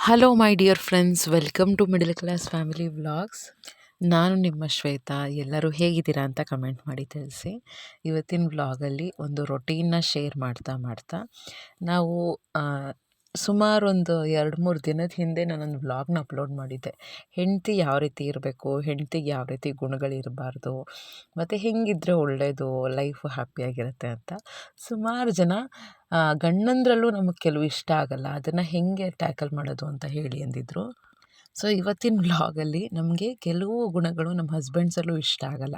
Hello my dear friends welcome to middle class family vlogs ನಾನು ನಿಮ್ಮ ಶ್ವೇತಾ. ಎಲ್ಲರೂ ಹೇಗಿದ್ದೀರಾ ಅಂತ ಕಮೆಂಟ್ ಮಾಡಿ ತಿಳಿಸಿ. ಇವತ್ತಿನ ವ್ಲಾಗಲ್ಲಿ ಒಂದು ರೊಟೀನ್ನ ಶೇರ್ ಮಾಡ್ತಾ ಮಾಡ್ತಾ ನಾವು ಸುಮಾರು ಒಂದು ಎರಡು ಮೂರು ದಿನದ ಹಿಂದೆ ನಾನೊಂದು ವ್ಲಾಗ್ನ ಅಪ್ಲೋಡ್ ಮಾಡಿದ್ದೆ. ಹೆಂಡತಿ ಯಾವ ರೀತಿ ಇರಬೇಕು ಹೆಂಡ್ತಿಗೆ ಯಾವ ರೀತಿ ಗುಣಗಳಿರಬಾರ್ದು ಮತ್ತು ಹೆಂಗಿದ್ರೆ ಒಳ್ಳೆಯದು ಲೈಫು ಹ್ಯಾಪಿಯಾಗಿರುತ್ತೆ ಅಂತ. ಸುಮಾರು ಜನ ಗಂಡಂದ್ರಲ್ಲೂ ನಮಗೆ ಕೆಲವು ಇಷ್ಟ ಆಗಲ್ಲ, ಅದನ್ನು ಹೇಗೆ ಟ್ಯಾಕಲ್ ಮಾಡೋದು ಅಂತ ಹೇಳಿ ಅಂದಿದ್ರು. ಸೊ, ಇವತ್ತಿನ ವ್ಲಾಗಲ್ಲಿ ನಮಗೆ ಕೆಲವು ಗುಣಗಳು ನಮ್ಮ ಹಸ್ಬೆಂಡ್ಸಲ್ಲೂ ಇಷ್ಟ ಆಗಲ್ಲ.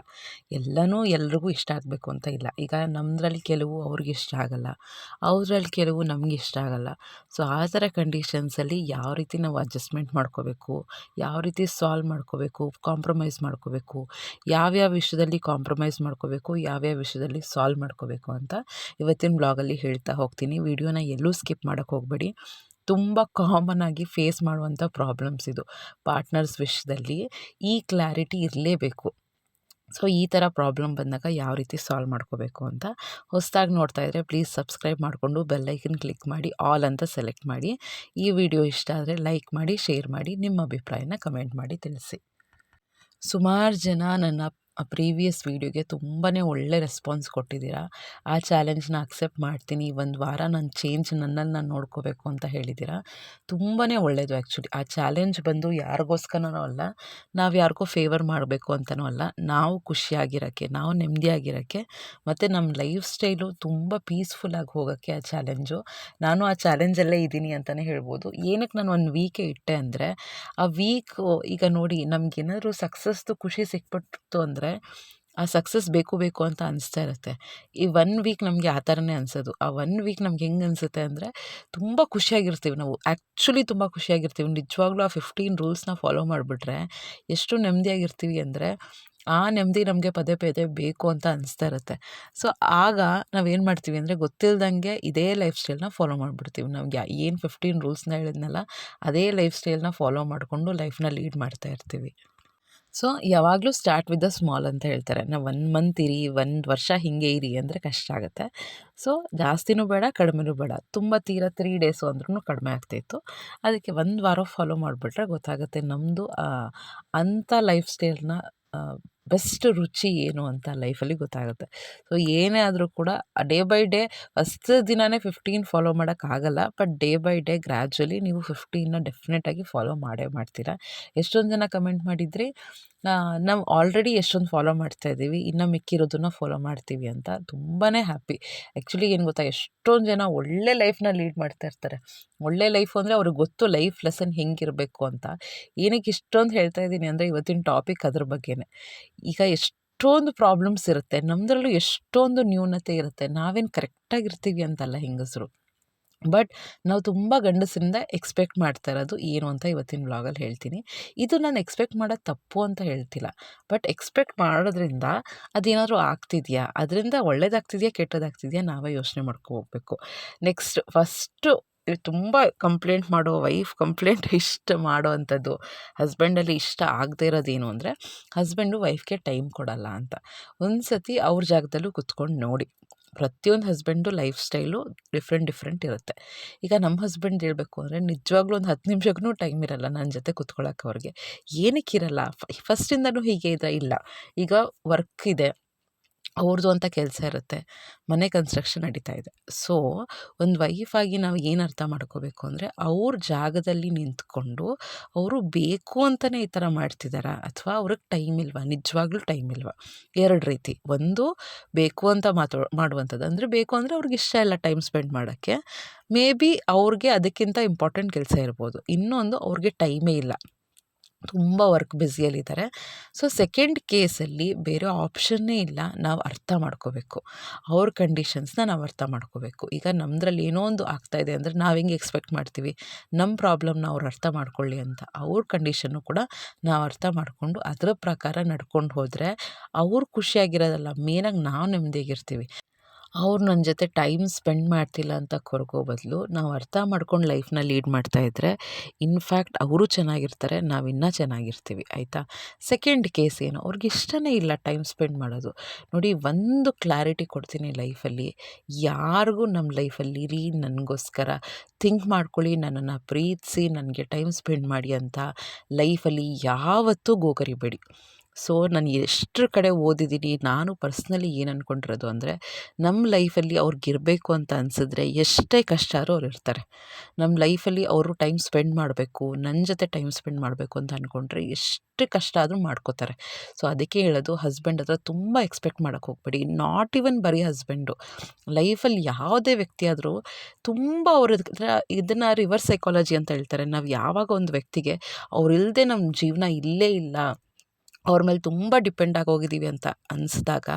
ಎಲ್ಲನೂ ಎಲ್ರಿಗೂ ಇಷ್ಟ ಆಗಬೇಕು ಅಂತ ಇಲ್ಲ. ಈಗ ನಮ್ಮದ್ರಲ್ಲಿ ಕೆಲವು ಅವ್ರಿಗೆ ಇಷ್ಟ ಆಗಲ್ಲ. ಅವ್ರಲ್ಲಿ ಕೆಲವು ನಮ್ಗೆ ಇಷ್ಟ ಆಗಲ್ಲ. ಸೊ, ಆ ಥರ ಕಂಡೀಷನ್ಸಲ್ಲಿ ಯಾವ ರೀತಿ ನಾವು ಅಡ್ಜಸ್ಟ್ಮೆಂಟ್ ಮಾಡ್ಕೋಬೇಕು? ಯಾವ ರೀತಿ ಸಾಲ್ವ್ ಮಾಡ್ಕೋಬೇಕು? ಕಾಂಪ್ರಮೈಸ್ ಮಾಡ್ಕೋಬೇಕು? ಯಾವ್ಯಾವ ವಿಷಯದಲ್ಲಿ ಕಾಂಪ್ರಮೈಸ್ ಮಾಡ್ಕೋಬೇಕು? ಯಾವ್ಯಾವ ವಿಷಯದಲ್ಲಿ ಸಾಲ್ವ್ ಮಾಡ್ಕೋಬೇಕು ಅಂತ ಇವತ್ತಿನ ಬ್ಲಾಗಲ್ಲಿ ಹೇಳ್ತಾ ಹೋಗ್ತೀನಿ. ವಿಡಿಯೋನ ಎಲ್ಲೂ ಸ್ಕಿಪ್ ಮಾಡೋಕ್ಕೆ ಹೋಗಬೇಡಿ. ತುಂಬ ಕಾಮನ್ ಆಗಿ ಫೇಸ್ ಮಾಡುವಂಥ ಪ್ರಾಬ್ಲಮ್ಸ್ ಇದು. ಪಾರ್ಟ್ನರ್ಸ್ ವಿಷಯದಲ್ಲಿ ಈ ಕ್ಲಾರಿಟಿ ಇರಲೇಬೇಕು. ಸೊ ಈ ಥರ ಪ್ರಾಬ್ಲಮ್ ಬಂದಾಗ ಯಾವ ರೀತಿ ಸಾಲ್ವ್ ಮಾಡ್ಕೋಬೇಕು ಅಂತ ಹೊಸದಾಗಿ ನೋಡ್ತಾ ಇದ್ದರೆ ಪ್ಲೀಸ್ ಸಬ್ಸ್ಕ್ರೈಬ್ ಮಾಡಿಕೊಂಡು ಬೆಲ್ಲೈಕನ್ ಕ್ಲಿಕ್ ಮಾಡಿ ಆಲ್ ಅಂತ ಸೆಲೆಕ್ಟ್ ಮಾಡಿ. ಈ ವಿಡಿಯೋ ಇಷ್ಟ ಆದರೆ ಲೈಕ್ ಮಾಡಿ ಶೇರ್ ಮಾಡಿ, ನಿಮ್ಮ ಅಭಿಪ್ರಾಯನ ಕಮೆಂಟ್ ಮಾಡಿ ತಿಳಿಸಿ. ಸುಮಾರು ಜನ ನನ್ನ ಪ್ರೀವಿಯಸ್ ವೀಡಿಯೋಗೆ ತುಂಬಾ ಒಳ್ಳೆ ರೆಸ್ಪಾನ್ಸ್ ಕೊಟ್ಟಿದ್ದೀರಾ. ಆ ಚಾಲೆಂಜ್ನ ಅಕ್ಸೆಪ್ಟ್ ಮಾಡ್ತೀನಿ ಒಂದು ವಾರ ನಾನು ಚೇಂಜ್ ನನ್ನಲ್ಲಿ ನಾನು ನೋಡ್ಕೋಬೇಕು ಅಂತ ಹೇಳಿದ್ದೀರಾ. ತುಂಬಾ ಒಳ್ಳೆಯದು ಆ್ಯಕ್ಚುಲಿ ಆ ಚಾಲೆಂಜ್ ಬಂದು ಯಾರಿಗೋಸ್ಕರನೂ ಅಲ್ಲ, ನಾವು ಯಾರಿಗೋ ಫೇವರ್ ಮಾಡಬೇಕು ಅಂತಲೂ ಅಲ್ಲ, ನಾವು ಖುಷಿಯಾಗಿರೋಕ್ಕೆ, ನಾವು ನೆಮ್ಮದಿಯಾಗಿರೋಕ್ಕೆ ಮತ್ತು ನಮ್ಮ ಲೈಫ್ ಸ್ಟೈಲು ತುಂಬ ಪೀಸ್ಫುಲ್ಲಾಗಿ ಹೋಗೋಕ್ಕೆ ಆ ಚಾಲೆಂಜು. ನಾನು ಆ ಚಾಲೆಂಜಲ್ಲೇ ಇದ್ದೀನಿ ಅಂತಲೇ ಹೇಳ್ಬೋದು. ಏನಕ್ಕೆ ನಾನು ಒಂದು ವೀಕೆ ಇಟ್ಟೆ ಅಂದರೆ, ಆ ವೀಕು ಈಗ ನೋಡಿ ನಮಗೇನಾದರೂ ಸಕ್ಸಸ್ದು ಖುಷಿ ಸಿಕ್ಬಿಟ್ಟು ಅಂದರೆ ಆ ಸಕ್ಸಸ್ ಬೇಕು ಬೇಕು ಅಂತ ಅನಿಸ್ತಾ ಇರುತ್ತೆ. ಈ ಒನ್ ವೀಕ್ ನಮಗೆ ಆ ಥರನೇ ಅನಿಸೋದು. ಆ ಒನ್ ವೀಕ್ ನಮ್ಗೆ ಹೆಂಗೆ ಅನಿಸುತ್ತೆ ಅಂದರೆ ತುಂಬ ಖುಷಿಯಾಗಿರ್ತೀವಿ ನಾವು. ಆ್ಯಕ್ಚುಲಿ ತುಂಬ ಖುಷಿಯಾಗಿರ್ತೀವಿ. ನಿಜವಾಗ್ಲೂ ಆ ಫಿಫ್ಟೀನ್ ರೂಲ್ಸ್ನ ಫಾಲೋ ಮಾಡಿಬಿಟ್ರೆ ಎಷ್ಟು ನೆಮ್ಮದಿಯಾಗಿರ್ತೀವಿ ಅಂದರೆ ಆ ನೆಮ್ಮದಿ ನಮಗೆ ಪದೇ ಪದೇ ಬೇಕು ಅಂತ ಅನಿಸ್ತಾ ಇರುತ್ತೆ. ಸೊ ಆಗ ನಾವೇನು ಮಾಡ್ತೀವಿ ಅಂದರೆ ಗೊತ್ತಿಲ್ಲದಂಗೆ ಇದೇ ಲೈಫ್ ಸ್ಟೈಲ್ನ ಫಾಲೋ ಮಾಡಿಬಿಡ್ತೀವಿ. ನಮಗೆ ಏನು ಫಿಫ್ಟೀನ್ ರೂಲ್ಸ್ನ ಹೇಳಿದ್ನಲ್ಲ, ಅದೇ ಲೈಫ್ ಸ್ಟೈಲ್ನ ಫಾಲೋ ಮಾಡಿಕೊಂಡು ಲೈಫ್ನ ಲೀಡ್ ಮಾಡ್ತಾ ಇರ್ತೀವಿ. ಸೊ, ಯಾವಾಗಲೂ ಸ್ಟಾರ್ಟ್ ವಿತ್ ದ ಸ್ಮಾಲ್ ಅಂತ ಹೇಳ್ತಾರೆ. ನಾವು ಒನ್ ಮಂತ್ ಇರಿ, ಒಂದು ವರ್ಷ ಹೀಗೆ ಇರಿ ಅಂದರೆ ಕಷ್ಟ ಆಗುತ್ತೆ. ಸೊ ಜಾಸ್ತಿನೂ ಬೇಡ, ಕಡಿಮೆನೂ ಬೇಡ. ತುಂಬ ತೀರ ತ್ರೀ ಡೇಸು ಅಂದ್ರೂ ಕಡಿಮೆ ಆಗ್ತಾಯಿತ್ತು ಅದಕ್ಕೆ ಒಂದು ವಾರ ಫಾಲೋ ಮಾಡಿಬಿಟ್ರೆ ಗೊತ್ತಾಗುತ್ತೆ ನಮ್ಮದು ಅಂಥ ಲೈಫ್ ಸ್ಟೈಲ್ನ ಬೆಸ್ಟ್ ರುಚಿ ಏನು ಅಂತ ಲೈಫಲ್ಲಿ ಗೊತ್ತಾಗುತ್ತೆ. ಸೊ, ಏನೇ ಆದರೂ ಕೂಡ ಡೇ ಬೈ ಡೇ ಫಸ್ಟ್ ದಿನವೇ ಫಿಫ್ಟೀನ್ ಫಾಲೋ ಮಾಡೋಕ್ಕಾಗಲ್ಲ. But day by day gradually ನೀವು ಫಿಫ್ಟೀನ್ನ ಡೆಫಿನೆಟಾಗಿ ಫಾಲೋ ಮಾಡೇ ಮಾಡ್ತೀರಾ. ಎಷ್ಟೊಂದು ಜನ ಕಮೆಂಟ್ ಮಾಡಿದ್ರಿ ನಾವು ಆಲ್ರೆಡಿ ಎಷ್ಟೊಂದು ಫಾಲೋ ಮಾಡ್ತಾ ಇದ್ದೀವಿ, ಇನ್ನು ಮಿಕ್ಕಿರೋದನ್ನ ಫಾಲೋ ಮಾಡ್ತೀವಿ ಅಂತ ತುಂಬಾ ಹ್ಯಾಪಿ. ಆ್ಯಕ್ಚುಲಿ ಏನು ಗೊತ್ತಾ, ಎಷ್ಟೊಂದು ಜನ ಒಳ್ಳೆ ಲೈಫ್ನ ಲೀಡ್ ಮಾಡ್ತಾ ಇರ್ತಾರೆ. ಒಳ್ಳೆ ಲೈಫು ಅಂದರೆ ಅವ್ರಿಗೆ ಗೊತ್ತು ಲೈಫ್ ಲೆಸನ್ ಹೆಂಗಿರಬೇಕು ಅಂತ. ಏನಕ್ಕೆ ಇಷ್ಟೊಂದು ಹೇಳ್ತಾ ಇದ್ದೀನಿ ಅಂದರೆ ಇವತ್ತಿನ ಟಾಪಿಕ್ ಅದ್ರ ಬಗ್ಗೆನೇ. ಈಗ ಎಷ್ಟೊಂದು ಪ್ರಾಬ್ಲಮ್ಸ್ ಇರುತ್ತೆ ನಮ್ಮದ್ರಲ್ಲೂ ಎಷ್ಟೊಂದು ನ್ಯೂನತೆ ಇರುತ್ತೆ, ನಾವೇನು ಕರೆಕ್ಟಾಗಿರ್ತೀವಿ ಅಂತಲ್ಲ ಹೆಂಗಸರು. ಬಟ್ ನಾವು ತುಂಬ ಗಂಡಸರಿಂದ ಎಕ್ಸ್ಪೆಕ್ಟ್ ಮಾಡ್ತಾ ಇರೋದು ಏನು ಅಂತ ಇವತ್ತಿನ ವ್ಲಾಗಲ್ಲಿ ಹೇಳ್ತೀನಿ. ಇದು ನಾನು ಎಕ್ಸ್ಪೆಕ್ಟ್ ಮಾಡೋದು ತಪ್ಪು ಅಂತ ಹೇಳ್ತಿಲ್ಲ. ಬಟ್ ಎಕ್ಸ್ಪೆಕ್ಟ್ ಮಾಡೋದ್ರಿಂದ ಅದೇನಾದರೂ ಆಗ್ತಿದೆಯಾ? ಅದರಿಂದ ಒಳ್ಳೇದಾಗ್ತಿದೆಯಾ, ಕೆಟ್ಟದಾಗ್ತಿದೆಯಾ? ನಾವೇ ಯೋಚನೆ ಮಾಡ್ಕೊ ಹೋಗ್ಬೇಕು. ನೆಕ್ಸ್ಟ್, ಫಸ್ಟು ತುಂಬ ಕಂಪ್ಲೇಂಟ್ ಮಾಡೋ ವೈಫ್ ಕಂಪ್ಲೇಂಟ್ ಇಷ್ಟ ಮಾಡೋ ಅಂಥದ್ದು ಹಸ್ಬೆಂಡಲ್ಲಿ ಇಷ್ಟ ಆಗದೇ ಇರೋದೇನು ಅಂದರೆ, ಹಸ್ಬೆಂಡು ವೈಫ್ಗೆ ಟೈಮ್ ಕೊಡಲ್ಲ ಅಂತ. ಒಂದು ಸತಿ ಅವ್ರ ಜಾಗದಲ್ಲೂ ಕುತ್ಕೊಂಡು ನೋಡಿ, ಪ್ರತಿಯೊಂದು husband life style different different ಇರುತ್ತೆ. ಈಗ ನಮ್ಮ ಹಸ್ಬೆಂಡ್ ಹೇಳಬೇಕು ಅಂದರೆ, ನಿಜವಾಗ್ಲೂ ಒಂದು ಹತ್ತು ನಿಮಿಷಕ್ಕೂ ಟೈಮ್ ಇರಲ್ಲ ನನ್ನ ಜೊತೆ ಕುತ್ಕೊಳ್ಳೋಕೆ ಅವ್ರಿಗೆ. ಏನಕ್ಕಿರಲ್ಲ ಫಸ್ಟಿಂದನೂ ಹೀಗೆ ಇದೆ ಇಲ್ಲ. ಈಗ ವರ್ಕ್ ಇದೆ. ಅವ್ರದ್ದು ಅಂತ ಕೆಲಸ ಇರುತ್ತೆ. ಮನೆ ಕನ್ಸ್ಟ್ರಕ್ಷನ್ ನಡೀತಾ ಇದೆ. ಸೊ ಒಂದು ವೈಫಾಗಿ ನಾವು ಏನು ಅರ್ಥ ಮಾಡ್ಕೋಬೇಕು ಅಂದರೆ, ಅವ್ರ ಜಾಗದಲ್ಲಿ ನಿಂತ್ಕೊಂಡು ಅವರು ಬೇಕು ಅಂತಲೇ ಈ ಥರ ಮಾಡ್ತಿದ್ದಾರಾ ಅಥವಾ ಅವ್ರಿಗೆ ಟೈಮ್ ಇಲ್ವಾ? ನಿಜವಾಗ್ಲೂ ಟೈಮ್ ಇಲ್ವಾ? ಎರಡು ರೀತಿ. ಒಂದು, ಬೇಕು ಅಂತ ಮಾತು, ಮಾಡುವಂಥದ್ದು. ಅಂದರೆ ಬೇಕು ಅಂದರೆ ಅವ್ರಿಗೆ ಇಷ್ಟ ಇಲ್ಲ ಟೈಮ್ ಸ್ಪೆಂಡ್ ಮಾಡೋಕ್ಕೆ. ಮೇ ಬಿ ಅವ್ರಿಗೆ ಅದಕ್ಕಿಂತ ಇಂಪಾರ್ಟೆಂಟ್ ಕೆಲಸ ಇರ್ಬೋದು. ಇನ್ನೊಂದು ಅವ್ರಿಗೆ ಟೈಮೇ ಇಲ್ಲ. ತುಂಬ ವರ್ಕ್ ಬ್ಯುಸಿಯಲ್ಲಿದ್ದಾರೆ. ಸೊ, ಸೆಕೆಂಡ್ ಕೇಸಲ್ಲಿ ಬೇರೆ ಆಪ್ಷನ್ನೇ ಇಲ್ಲ. ನಾವು ಅರ್ಥ ಮಾಡ್ಕೋಬೇಕು. ಅವ್ರ ಕಂಡೀಷನ್ಸ್ನ ನಾವು ಅರ್ಥ ಮಾಡ್ಕೋಬೇಕು. ಈಗ ನಮ್ಮದ್ರಲ್ಲಿ ಏನೋ ಒಂದು ಆಗ್ತಾಯಿದೆ ಅಂದರೆ ನಾವು ಹೆಂಗೆ ಎಕ್ಸ್ಪೆಕ್ಟ್ ಮಾಡ್ತೀವಿ? ನಮ್ಮ ಪ್ರಾಬ್ಲಮ್ನ ಅವ್ರು ಅರ್ಥ ಮಾಡ್ಕೊಳ್ಳಿ ಅಂತ. ಅವ್ರ ಕಂಡೀಷನ್ನು ಕೂಡ ನಾವು ಅರ್ಥ ಮಾಡಿಕೊಂಡು ಅದರ ಪ್ರಕಾರ ನಡ್ಕೊಂಡು ಹೋದರೆ ಅವ್ರು ಖುಷಿಯಾಗಿರೋದಲ್ಲ. ಮೇನಾಗಿ ನಾವು ನೆಮ್ಮದಿಯಾಗಿರ್ತೀವಿ ಅವ್ರು ನನ್ನ ಜೊತೆ ಟೈಮ್ ಸ್ಪೆಂಡ್ ಮಾಡ್ತಿಲ್ಲ ಅಂತ ಕೊರಗೋ ಬದಲು ನಾವು ಅರ್ಥ ಮಾಡ್ಕೊಂಡು ಲೈಫ್ನ ಲೀಡ್ ಮಾಡ್ತಾ ಇದ್ದರೆ ಇನ್ಫ್ಯಾಕ್ಟ್ ಅವರು ಚೆನ್ನಾಗಿರ್ತಾರೆ, ನಾವು ಇನ್ನೂ ಚೆನ್ನಾಗಿರ್ತೀವಿ, ಆಯಿತಾ? ಸೆಕೆಂಡ್ ಕೇಸ್ ಏನು? ಅವ್ರಿಗೆ ಇಷ್ಟನೇ ಇಲ್ಲ ಟೈಮ್ ಸ್ಪೆಂಡ್ ಮಾಡೋದು. ನೋಡಿ, ಒಂದು ಕ್ಲಾರಿಟಿ ಕೊಡ್ತೀನಿ ಲೈಫಲ್ಲಿ. ಯಾರಿಗೂ ನಮ್ಮ ಲೈಫಲ್ಲಿ ರೀ ನನಗೋಸ್ಕರ ಥಿಂಕ್ ಮಾಡ್ಕೊಳ್ಳಿ, ನನ್ನನ್ನು ಪ್ರೀತಿಸಿ, ನನಗೆ ಟೈಮ್ ಸ್ಪೆಂಡ್ ಮಾಡಿ ಅಂತ ಲೈಫಲ್ಲಿ ಯಾವತ್ತೂ ಗೋಗರಿಬೇಡಿ ಸೊ ನಾನು ಎಷ್ಟರ ಕಡೆ ಓದಿದ್ದೀನಿ ನಾನು ಪರ್ಸ್ನಲಿ ಏನು ಅಂದ್ಕೊಂಡಿರೋದು ಅಂದರೆ ನಮ್ಮ ಲೈಫಲ್ಲಿ ಅವ್ರಿಗಿರಬೇಕು ಅಂತ ಅನಿಸಿದ್ರೆ ಎಷ್ಟೇ ಕಷ್ಟ ಆದ್ರೂ ಅವ್ರು ಇರ್ತಾರೆ. ನಮ್ಮ ಲೈಫಲ್ಲಿ ಅವರು ಟೈಮ್ ಸ್ಪೆಂಡ್ ಮಾಡಬೇಕು ನನ್ನ ಜೊತೆ ಟೈಮ್ ಸ್ಪೆಂಡ್ ಮಾಡಬೇಕು ಅಂತ ಅಂದ್ಕೊಂಡ್ರೆ ಎಷ್ಟು ಕಷ್ಟ ಆದರೂ ಮಾಡ್ಕೋತಾರೆ. ಸೊ ಅದಕ್ಕೆ ಹೇಳೋದು ಹಸ್ಬೆಂಡ್ ಹತ್ರ ತುಂಬ ಎಕ್ಸ್ಪೆಕ್ಟ್ ಮಾಡೋಕ್ಕೆ ಹೋಗ್ಬೇಡಿ. ನಾಟ್ ಈವನ್ ಬರೀ ಹಸ್ಬೆಂಡು. ಲೈಫಲ್ಲಿ ಯಾವುದೇ ವ್ಯಕ್ತಿ ಆದರೂ ತುಂಬ ಅವ್ರ ಇದನ್ನು ರಿವರ್ಸ್ ಸೈಕಾಲಜಿ ಅಂತ ಹೇಳ್ತಾರೆ. ನಾವು ಯಾವಾಗ ಒಂದು ವ್ಯಕ್ತಿಗೆ ಅವರಿಲ್ಲದೆ ನಮ್ಮ ಜೀವನ ಇಲ್ಲೇ ಇಲ್ಲ ಅವ್ರ ಮೇಲೆ ತುಂಬ ಡಿಪೆಂಡ್ ಆಗಿ ಹೋಗಿದ್ದೀವಿ ಅಂತ ಅನಿಸ್ದಾಗ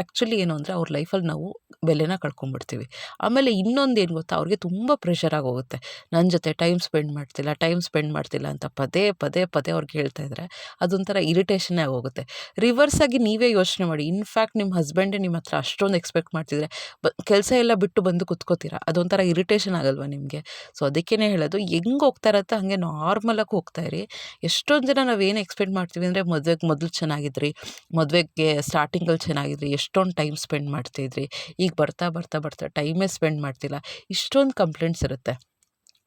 ಆ್ಯಕ್ಚುಲಿ ಏನು ಅಂದರೆ ಅವ್ರ ಲೈಫಲ್ಲಿ ನಾವು ಬೆಲೆನ ಕಳ್ಕೊಂಡ್ಬಿಡ್ತೀವಿ ಆಮೇಲೆ ಇನ್ನೊಂದು ಏನು ಗೊತ್ತಾ? ಅವ್ರಿಗೆ ತುಂಬ ಪ್ರೆಷರ್ ಹೋಗುತ್ತೆ. ನನ್ನ ಜೊತೆ ಟೈಮ್ ಸ್ಪೆಂಡ್ ಮಾಡ್ತಿಲ್ಲ, ಟೈಮ್ ಸ್ಪೆಂಡ್ ಮಾಡ್ತಿಲ್ಲ ಅಂತ ಪದೇ ಪದೇ ಪದೇ ಅವ್ರಿಗೆ ಹೇಳ್ತಾ ಇದ್ದರೆ ಅದೊಂಥರ ಇರಿಟೇಷನ್ನೇ ಆಗೋಗುತ್ತೆ ರಿವರ್ಸ್ ಆಗಿ ನೀವೇ ಯೋಚನೆ ಮಾಡಿ. ಇನ್ಫ್ಯಾಕ್ಟ್ ನಿಮ್ಮ ಹಸ್ಬೆಂಡೇ ನಿಮ್ಮ ಹತ್ರ ಅಷ್ಟೊಂದು ಎಕ್ಸ್ಪೆಕ್ಟ್ ಮಾಡ್ತಿದ್ರೆ ಬ, ಕೆಲಸ ಎಲ್ಲ ಬಿಟ್ಟು ಬಂದು ಕುತ್ಕೋತೀರಾ? ಅದೊಂಥರ ಇರಿಟೇಷನ್ ಆಗಲ್ವಾ ನಿಮಗೆ? ಸೊ ಅದಕ್ಕೇ ಹೇಳೋದು, ಹೆಂಗೆ ಹೋಗ್ತಾ ಇರತ್ತೆ ಹಾಗೆ ನಾರ್ಮಲಾಗಿ ಹೋಗ್ತಾ ಇರಿ. ಎಷ್ಟೊಂದು ಜನ ನಾವೇನು ಎಕ್ಸ್ಪೆಕ್ಟ್ ಮಾಡ್ತೀವಿ ಅಂದರೆ ಮದುವೆಗೆ ಮೊದಲು ಚೆನ್ನಾಗಿದ್ರಿ, ಮದುವೆಗೆ ಸ್ಟಾರ್ಟಿಂಗಲ್ಲಿ ಚೆನ್ನಾಗಿದ್ರಿ, ಎಷ್ಟೊಂದು ಟೈಮ್ ಸ್ಪೆಂಡ್ ಮಾಡ್ತಿದ್ರಿ, ಈಗ ಬರ್ತಾ ಬರ್ತಾ ಬರ್ತಾ ಟೈಮೇ ಸ್ಪೆಂಡ್ ಮಾಡ್ತಿಲ್ಲ, ಇಷ್ಟೊಂದು ಕಂಪ್ಲೇಂಟ್ಸ್ ಇರುತ್ತೆ.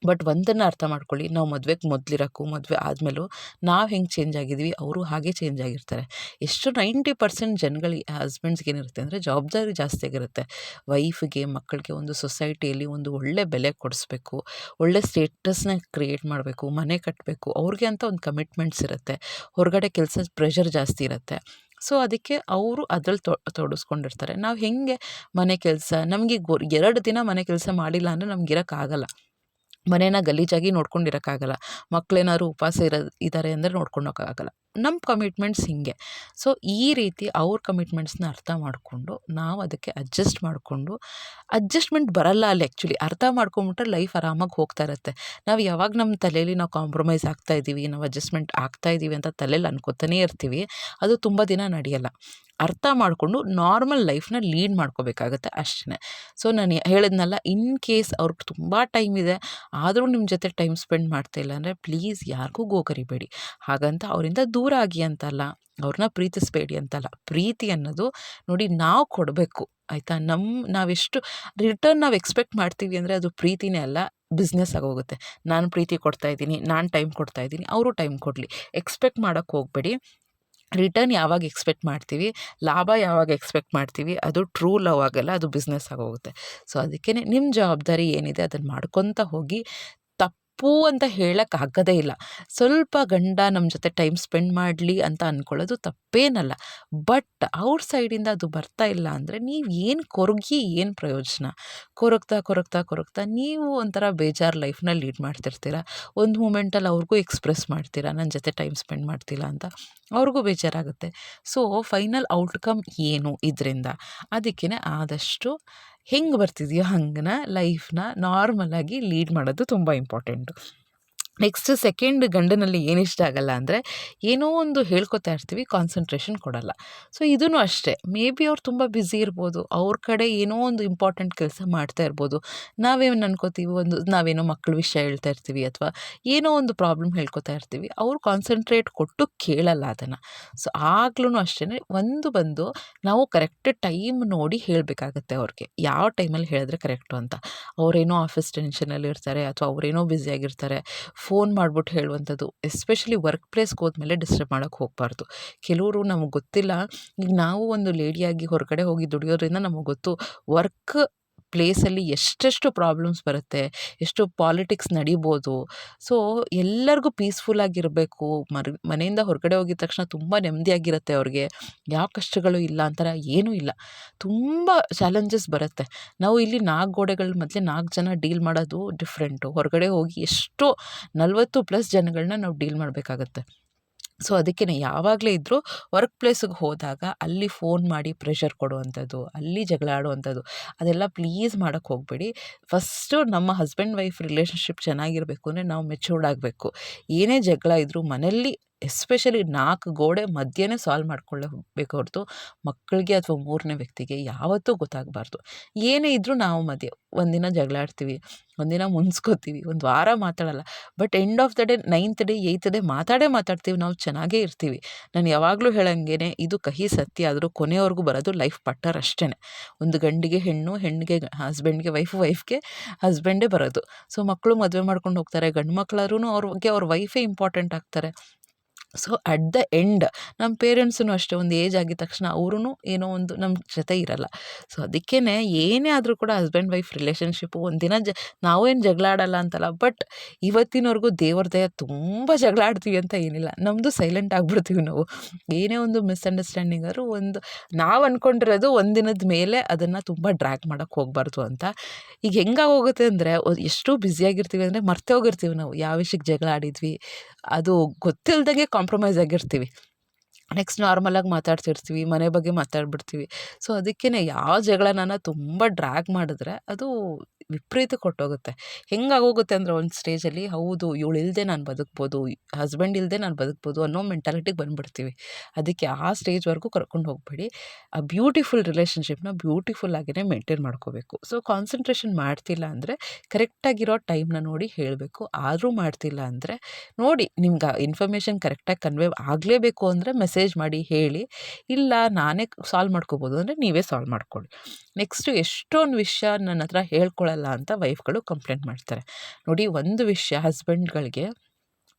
ಬಟ್ ಒಂದನ್ನು ಅರ್ಥ ಮಾಡ್ಕೊಳ್ಳಿ. ನಾವು ಮದುವೆಗೆ ಮೊದಲಿರೋಕ್ಕೂ, ಮದುವೆ ಆದಮೇಲೂ ನಾವು ಹೆಂಗೆ ಚೇಂಜ್ ಆಗಿದ್ದೀವಿ ಅವರು ಹಾಗೆ ಚೇಂಜ್ ಆಗಿರ್ತಾರೆ. ಎಷ್ಟು ನೈಂಟಿ ಪರ್ಸೆಂಟ್ ಜನಗಳಿಗೆ ಹಸ್ಬೆಂಡ್ಸ್ಗೆ ಏನಿರುತ್ತೆ ಅಂದರೆ ಜವಾಬ್ದಾರಿ ಜಾಸ್ತಿ ಆಗಿರುತ್ತೆ. ವೈಫಿಗೆ ಮಕ್ಕಳಿಗೆ ಒಂದು ಸೊಸೈಟಿಯಲ್ಲಿ ಒಂದು ಒಳ್ಳೆ ಬೆಲೆ ಕೊಡಿಸ್ಬೇಕು, ಒಳ್ಳೆ ಸ್ಟೇಟಸ್ನ ಕ್ರಿಯೇಟ್ ಮಾಡಬೇಕು, ಮನೆ ಕಟ್ಟಬೇಕು ಅವ್ರಿಗೆ ಅಂತ ಒಂದು ಕಮಿಟ್ಮೆಂಟ್ಸ್ ಇರುತ್ತೆ. ಹೊರಗಡೆ ಕೆಲಸ ಪ್ರೆಷರ್ ಜಾಸ್ತಿ ಇರುತ್ತೆ. ಸೊ ಅದಕ್ಕೆ ಅವರು ಅದ್ರಲ್ಲಿ ತೊಡಸ್ಕೊಂಡಿರ್ತಾರೆ. ನಾವು ಹೇಗೆ ಮನೆ ಕೆಲಸ, ನಮಗೆ ಎರಡು ದಿನ ಮನೆ ಕೆಲಸ ಮಾಡಿಲ್ಲ ಅಂದರೆ ನಮ್ಗೆ ಇರೋಕ್ಕಾಗಲ್ಲ. ಮನೇನ ಗಲೀಜಾಗಿ ನೋಡ್ಕೊಂಡಿರೋಕ್ಕಾಗಲ್ಲ. ಮಕ್ಕಳೇನಾದ್ರು ಉಪವಾಸ ಇರೋ ಇದ್ದಾರೆ ಅಂದರೆ ನೋಡ್ಕೊಂಡೋಕ್ಕಾಗಲ್ಲ. ನಮ್ಮ ಕಮಿಟ್ಮೆಂಟ್ಸ್ ಹೀಗೆ. ಸೊ, ಈ ರೀತಿ ಅವ್ರ ಕಮಿಟ್ಮೆಂಟ್ಸ್ನ ಅರ್ಥ ಮಾಡಿಕೊಂಡು ನಾವು ಅದಕ್ಕೆ ಅಡ್ಜಸ್ಟ್ ಮಾಡಿಕೊಂಡು, ಅಡ್ಜಸ್ಟ್ಮೆಂಟ್ ಬರಲ್ಲ ಅಲ್ಲಿ ಆ್ಯಕ್ಚುಲಿ ಅರ್ಥ ಮಾಡ್ಕೊಂಬಿಟ್ರೆ ಲೈಫ್ ಆರಾಮಾಗಿ ಹೋಗ್ತಾ ಇರುತ್ತೆ. ನಾವು ಯಾವಾಗ ನಮ್ಮ ತಲೆಯಲ್ಲಿ ನಾವು ಕಾಂಪ್ರಮೈಸ್ ಆಗ್ತಾ ಇದ್ದೀವಿ, ನಾವು ಅಡ್ಜಸ್ಟ್ಮೆಂಟ್ ಆಗ್ತಾ ಇದ್ದೀವಿ ಅಂತ ತಲೆಯಲ್ಲಿ ಅನ್ಕೋತಾನೇ ಇರ್ತೀವಿ, ಅದು ತುಂಬ ದಿನ ನಡೆಯಲ್ಲ. ಅರ್ಥ ಮಾಡಿಕೊಂಡು ನಾರ್ಮಲ್ ಲೈಫ್ನ ಲೀಡ್ ಮಾಡ್ಕೋಬೇಕಾಗತ್ತೆ ಅಷ್ಟೇ ಸೊ, ನಾನು ಹೇಳಿದ್ನಲ್ಲ, ಇನ್ ಕೇಸ್ ಅವ್ರಿಗೆ ತುಂಬ ಟೈಮ್ ಇದೆ, ಆದರೂ ನಿಮ್ಮ ಜೊತೆ ಟೈಮ್ ಸ್ಪೆಂಡ್ ಮಾಡ್ತಾ ಇಲ್ಲ ಅಂದರೆ ಪ್ಲೀಸ್ ಯಾರಿಗೂ ಗೋಕರಿಬೇಡಿ. ಹಾಗಂತ ಅವರಿಂದ ದೂರ ಆಗಿ ಅಂತಲ್ಲ, ಅವ್ರನ್ನ ಪ್ರೀತಿಸಬೇಡಿ ಅಂತಲ್ಲ. ಪ್ರೀತಿ ಅನ್ನೋದು ನೋಡಿ ನಾವು ಕೊಡಬೇಕು, ಆಯಿತಾ? ನಮ್ಮ ನಾವೆಷ್ಟು ರಿಟರ್ನ್ ನಾವು ಎಕ್ಸ್ಪೆಕ್ಟ್ ಮಾಡ್ತೀವಿ ಅಂದರೆ ಅದು ಪ್ರೀತಿನೇ ಅಲ್ಲ ಬಿಸ್ನೆಸ್ ಆಗೋಗುತ್ತೆ ನಾನು ಪ್ರೀತಿ ಕೊಡ್ತಾ ಇದ್ದೀನಿ, ನಾನು ಟೈಮ್ ಕೊಡ್ತಾ ಇದ್ದೀನಿ, ಅವರು ಟೈಮ್ ಕೊಡಲಿ. ಎಕ್ಸ್ಪೆಕ್ಟ್ ಮಾಡೋಕ್ಕೆ ಹೋಗಬೇಡಿ. ರಿಟರ್ನ್ ಯಾವಾಗ ಎಕ್ಸ್ಪೆಕ್ಟ್ ಮಾಡ್ತೀವಿ, ಲಾಭ ಯಾವಾಗ ಎಕ್ಸ್ಪೆಕ್ಟ್ ಮಾಡ್ತೀವಿ, ಅದು ಟ್ರೂ ಲವ್ ಆಗಲ್ಲ, ಅದು ಬಿಸ್ನೆಸ್ ಆಗೋಗುತ್ತೆ ಸೊ ಅದಕ್ಕೇ ನಿಮ್ಮ ಜವಾಬ್ದಾರಿ ಏನಿದೆ ಅದನ್ನು ಮಾಡ್ಕೊತ ಹೋಗಿ ತಪ್ಪು ಅಂತ ಹೇಳೋಕ್ಕಾಗೋದೇ ಇಲ್ಲ. ಸ್ವಲ್ಪ ಗಂಡ ನಮ್ಮ ಜೊತೆ ಟೈಮ್ ಸ್ಪೆಂಡ್ ಮಾಡಲಿ ಅಂತ ಅಂದ್ಕೊಳ್ಳೋದು ತಪ್ಪೇನಲ್ಲ. ಬಟ್ ಅವ್ರ ಸೈಡಿಂದ ಅದು ಬರ್ತಾ ಇಲ್ಲ ಅಂದರೆ ನೀವು ಏನು ಕೊರಗಿ ಏನು ಪ್ರಯೋಜನ? ಕೊರಗ್ತಾ ಕೊರಗ್ತಾ ಕೊರಗ್ತಾ ನೀವು ಒಂಥರ ಬೇಜಾರು ಲೈಫ್ನ ಲೀಡ್ ಮಾಡ್ತಿರ್ತೀರ. ಒಂದು ಮೂಮೆಂಟಲ್ಲಿ ಅವ್ರಿಗೂ ಎಕ್ಸ್ಪ್ರೆಸ್ ಮಾಡ್ತೀರಾ ನನ್ನ ಜೊತೆ ಟೈಮ್ ಸ್ಪೆಂಡ್ ಮಾಡ್ತಿಲ್ಲ ಅಂತ. ಅವ್ರಿಗೂ ಬೇಜಾರಾಗುತ್ತೆ. ಸೊ ಫೈನಲ್ ಔಟ್ಕಮ್ ಏನು ಇದರಿಂದ? ಅದಕ್ಕೇ ಆದಷ್ಟು ಹೆಂಗೆ ಬರ್ತಿದೆಯೋ ಹಂಗೆ ಲೈಫ್ನ ನಾರ್ಮಲಾಗಿ ಲೀಡ್ ಮಾಡೋದು ತುಂಬ ಇಂಪಾರ್ಟೆಂಟು ನೆಕ್ಸ್ಟ್ ಸೆಕೆಂಡ್ ಗಂಡನಲ್ಲಿ ಏನಿಷ್ಟ ಆಗಲ್ಲ ಅಂದರೆ ಏನೋ ಒಂದು ಹೇಳ್ಕೊತಾ ಇರ್ತೀವಿ ಕಾನ್ಸಂಟ್ರೇಷನ್ ಕೊಡಲ್ಲ. ಸೊ ಇದೂ ಅಷ್ಟೇ. ಮೇ ಬಿ ಅವ್ರು ತುಂಬ ಬ್ಯುಸಿ ಇರ್ಬೋದು, ಅವ್ರ ಕಡೆ ಏನೋ ಒಂದು ಇಂಪಾರ್ಟೆಂಟ್ ಕೆಲಸ ಮಾಡ್ತಾ ಇರ್ಬೋದು. ನಾವೇನು ಅನ್ಕೋತೀವಿ? ಒಂದು ನಾವೇನೋ ಮಕ್ಕಳ ವಿಷಯ ಹೇಳ್ತಾ ಇರ್ತೀವಿ ಅಥವಾ ಏನೋ ಒಂದು ಪ್ರಾಬ್ಲಮ್ ಹೇಳ್ಕೊತಾ ಇರ್ತೀವಿ, ಅವ್ರು ಕಾನ್ಸಂಟ್ರೇಟ್ ಕೊಟ್ಟು ಕೇಳಲ್ಲ ಅದನ್ನು. ಸೊ ಆಗ್ಲೂ ಅಷ್ಟೇ ಒಂದು ಬಂದು ನಾವು ಕರೆಕ್ಟ್ ಟೈಮ್ ನೋಡಿ ಹೇಳಬೇಕಾಗತ್ತೆ ಅವ್ರಿಗೆ. ಯಾವ ಟೈಮಲ್ಲಿ ಹೇಳಿದ್ರೆ ಕರೆಕ್ಟು ಅಂತ. ಅವರೇನೋ ಆಫೀಸ್ ಟೆನ್ಷನಲ್ಲಿ ಇರ್ತಾರೆ ಅಥವಾ ಅವರೇನೋ ಬ್ಯುಸಿಯಾಗಿರ್ತಾರೆ ಫೋನ್ ಮಾಡಿಬಿಟ್ಟು ಹೇಳುವಂಥದ್ದು ಎಸ್ಪೆಷಲಿ ವರ್ಕ್ ಪ್ಲೇಸ್ಗೆ ಹೋದ್ಮೇಲೆ ಡಿಸ್ಟರ್ಬ್ ಮಾಡೋಕ್ಕೆ ಹೋಗಬಾರ್ದು. ಕೆಲವರು ನಮಗೆ ಗೊತ್ತಿಲ್ಲ, ಈಗ ನಾವು ಒಂದು ಲೇಡಿಯಾಗಿ ಹೊರಗಡೆ ಹೋಗಿ ದುಡಿಯೋದ್ರಿಂದ ನಮಗೆ ಗೊತ್ತು ವರ್ಕ್ ಪ್ಲೇಸಲ್ಲಿ ಎಷ್ಟೆಷ್ಟು ಪ್ರಾಬ್ಲಮ್ಸ್ ಬರುತ್ತೆ, ಎಷ್ಟು ಪಾಲಿಟಿಕ್ಸ್ ನಡಿಬೋದು. ಸೊ ಎಲ್ಲರಿಗೂ ಪೀಸ್ಫುಲ್ಲಾಗಿರಬೇಕು ಮರ್, ಮನೆಯಿಂದ ಹೊರಗಡೆ ಹೋಗಿದ ತಕ್ಷಣ ತುಂಬ ನೆಮ್ಮದಿಯಾಗಿರುತ್ತೆ ಅವ್ರಿಗೆ. ಯಾವ ಕಷ್ಟಗಳು ಇಲ್ಲ ಅಂತಾರ ಏನೂ ಇಲ್ಲ. ತುಂಬ ಚಾಲೆಂಜಸ್ ಬರುತ್ತೆ. ನಾವು ಇಲ್ಲಿ ನಾಲ್ಕು ಗೋಡೆಗಳ ಮಧ್ಯೆ ನಾಲ್ಕು ಜನ ಡೀಲ್ ಮಾಡೋದು ಡಿಫ್ರೆಂಟು ಹೊರಗಡೆ ಹೋಗಿ ಎಷ್ಟೋ ನಲವತ್ತು ಪ್ಲಸ್ ಜನಗಳನ್ನ ನಾವು ಡೀಲ್ ಮಾಡಬೇಕಾಗತ್ತೆ. ಸೊ ಅದಕ್ಕೇ ಯಾವಾಗಲೇ ಇದ್ದರೂ ವರ್ಕ್ ಪ್ಲೇಸಿಗೆ ಹೋದಾಗ ಅಲ್ಲಿ ಫೋನ್ ಮಾಡಿ ಪ್ರೆಷರ್ ಕೊಡುವಂಥದ್ದು, ಅಲ್ಲಿ ಜಗಳ ಆಡುವಂಥದ್ದು ಅದೆಲ್ಲ ಪ್ಲೀಸ್ ಮಾಡೋಕ್ಕೆ ಹೋಗಬೇಡಿ. ಫಸ್ಟು ನಮ್ಮ ಹಸ್ಬೆಂಡ್ ವೈಫ್ ರಿಲೇಷನ್ಶಿಪ್ ಚೆನ್ನಾಗಿರಬೇಕು ಅಂದರೆ ನಾವು ಮೆಚೂರ್ಡ್ ಆಗಬೇಕು. ಏನೇ ಜಗಳ ಇದ್ದರೂ ಮನೆಯಲ್ಲಿ ಎಸ್ಪೆಷಲಿ ನಾಲ್ಕು ಗೋಡೆ ಮಧ್ಯೆನೇ ಸಾಲ್ವ್ ಮಾಡ್ಕೊಳ್ಳಬೇಕು ಹೊರತು ಮಕ್ಕಳಿಗೆ ಅಥವಾ ಮೂರನೇ ವ್ಯಕ್ತಿಗೆ ಯಾವತ್ತೂ ಗೊತ್ತಾಗಬಾರ್ದು. ಏನೇ ಇದ್ದರೂ ನಾವು ಮಧ್ಯೆ ಒಂದಿನ ಜಗಳ ಆಡ್ತೀವಿ ಒಂದಿನ ಮುನ್ಸ್ಕೋತೀವಿ, ಒಂದು ವಾರ ಮಾತಾಡಲ್ಲ but end of the day ninth day eighth day ಮಾತಾಡೇ ಮಾತಾಡ್ತೀವಿ, ನಾವು ಚೆನ್ನಾಗೇ ಇರ್ತೀವಿ. ನಾನು ಯಾವಾಗಲೂ ಹೇಳಂಗೆ ಇದು ಕಹಿ ಸತ್ಯ, ಆದರೂ ಕೊನೆಯವರೆಗೂ ಬರೋದು ಲೈಫ್ ಪಟ್ಟರ್ ಅಷ್ಟೇ ಒಂದು ಗಂಡಿಗೆ ಹೆಣ್ಣು, ಹೆಣ್ಣಿಗೆ ಹಸ್ಬೆಂಡ್ಗೆ ವೈಫು ವೈಫ್ಗೆ ಹಸ್ಬೆಂಡೇ ಬರೋದು. ಸೊ ಮಕ್ಕಳು ಮದುವೆ ಮಾಡ್ಕೊಂಡು ಹೋಗ್ತಾರೆ ಗಂಡು ಮಕ್ಕಳಾದ್ರೂ ಅವ್ರಿಗೆ ಅವ್ರ ವೈಫೇ ಇಂಪಾರ್ಟೆಂಟ್ ಆಗ್ತಾರೆ. ಸೊ ಅಟ್ ದ ಎಂಡ್ ನಮ್ಮ ಪೇರೆಂಟ್ಸೂ ಅಷ್ಟೇ, ಒಂದು ಏಜ್ ಆಗಿದ ತಕ್ಷಣ ಅವ್ರೂ ಏನೋ ಒಂದು ನಮ್ಮ ಜೊತೆ ಇರಲ್ಲ. ಸೊ ಅದಕ್ಕೇ ಏನೇ ಆದರೂ ಕೂಡ ಹಸ್ಬೆಂಡ್ ವೈಫ್ ರಿಲೇಷನ್ಶಿಪ್ಪು ಒಂದಿನ ಜ, ನಾವೇನು ಜಗಳ ಅಂತಲ್ಲ ಬಟ್ ಇವತ್ತಿನವರೆಗೂ ದೇವ್ರ ದಯ ತುಂಬ ಜಗಳ ಆಡ್ತೀವಿ ಅಂತ ಏನಿಲ್ಲ. ನಮ್ಮದು ಸೈಲೆಂಟ್ ಆಗಿಬಿಡ್ತೀವಿ ನಾವು. ಏನೇ ಒಂದು ಮಿಸ್ಅಂಡರ್ಸ್ಟ್ಯಾಂಡಿಂಗ್ ಆದರೂ ಒಂದು, ನಾವು ಅಂದ್ಕೊಂಡಿರೋದು ಒಂದಿನದ ಮೇಲೆ ಅದನ್ನು ತುಂಬ ಡ್ರ್ಯಾಕ್ ಮಾಡೋಕ್ಕೆ ಹೋಗಬಾರ್ದು ಅಂತ. ಈಗ ಹೆಂಗಾಗೋಗುತ್ತೆ ಅಂದರೆ, ಎಷ್ಟು ಬ್ಯುಸಿಯಾಗಿರ್ತೀವಿ ಅಂದರೆ ಮರ್ತೇ ಹೋಗಿರ್ತೀವಿ ನಾವು. ಯಾವ ವಿಷಯಕ್ಕೆ ಜಗಳ ಆಡಿದ್ವಿ? ಅದು ಗೊತ್ತಿಲ್ದಂಗೆ ಕಾಂಪ್ರಮೈಸ್ ಆಗಿರ್ತೀವಿ. ನೆಕ್ಸ್ಟ್ ನಾರ್ಮಲಾಗಿ ಮಾತಾಡ್ತಿರ್ತೀವಿ, ಮನೆ ಬಗ್ಗೆ ಮಾತಾಡ್ಬಿಡ್ತೀವಿ. ಸೊ ಅದಕ್ಕೇ ಯಾವ ಜಗಳನ ತುಂಬ ಡ್ರ್ಯಾಗ್ ಮಾಡಿದ್ರೆ ಅದು ವಿಪರೀತ ಕೊಟ್ಟೋಗುತ್ತೆ. ಹೆಂಗಾಗೋಗುತ್ತೆ ಅಂದರೆ ಒಂದು ಸ್ಟೇಜಲ್ಲಿ, ಹೌದು, ಇವಳು ಇಲ್ಲದೆ ನಾನು ಬದುಕ್ಬೋದು, ಹಸ್ಬೆಂಡ್ ಇಲ್ಲದೆ ನಾನು ಬದುಕ್ಬೋದು ಅನ್ನೋ ಮೆಂಟಾಲಿಟಿಗೆ ಬಂದುಬಿಡ್ತೀವಿ. ಅದಕ್ಕೆ ಆ ಸ್ಟೇಜ್ವರೆಗೂ ಕರ್ಕೊಂಡು ಹೋಗಬೇಡಿ. ಆ ಬ್ಯೂಟಿಫುಲ್ ರಿಲೇಷನ್ಶಿಪ್ನ ಬ್ಯೂಟಿಫುಲ್ ಆಗಿನೇ ಮೇಂಟೈನ್ ಮಾಡ್ಕೋಬೇಕು. ಸೊ, ಕಾನ್ಸಂಟ್ರೇಷನ್ ಮಾಡ್ತಿಲ್ಲ ಅಂದರೆ ಕರೆಕ್ಟಾಗಿರೋ ಟೈಮ್ನ ನೋಡಿ ಹೇಳಬೇಕು. ಆದರೂ ಮಾಡ್ತಿಲ್ಲ ಅಂದರೆ ನೋಡಿ, ನಿಮ್ಗೆ ಆ ಇನ್ಫಾರ್ಮೇಷನ್ ಕರೆಕ್ಟಾಗಿ ಕನ್ವೇ ಆಗಲೇಬೇಕು ಅಂದರೆ ಮೆಸೇಜ್ ಮಾಡಿ, ಹೇಳಿ. ಇಲ್ಲ, ನಾನೇ ಸಾಲ್ವ್ ಮಾಡ್ಕೋಬೋದು ಅಂದರೆ ನೀವೇ ಸಾಲ್ವ್ ಮಾಡ್ಕೊಳ್ಳಿ. ನೆಕ್ಸ್ಟು ಎಷ್ಟೊಂದು ವಿಷಯ ನನ್ನ ಹತ್ರ ಅಂತ ವೈಫ್ಗಳು ಕಂಪ್ಲೇಂಟ್ ಮಾಡ್ತಾರೆ. ನೋಡಿ ಒಂದು ವಿಷಯ ಹಸ್ಬೆಂಡ್ಗಳಿಗೆ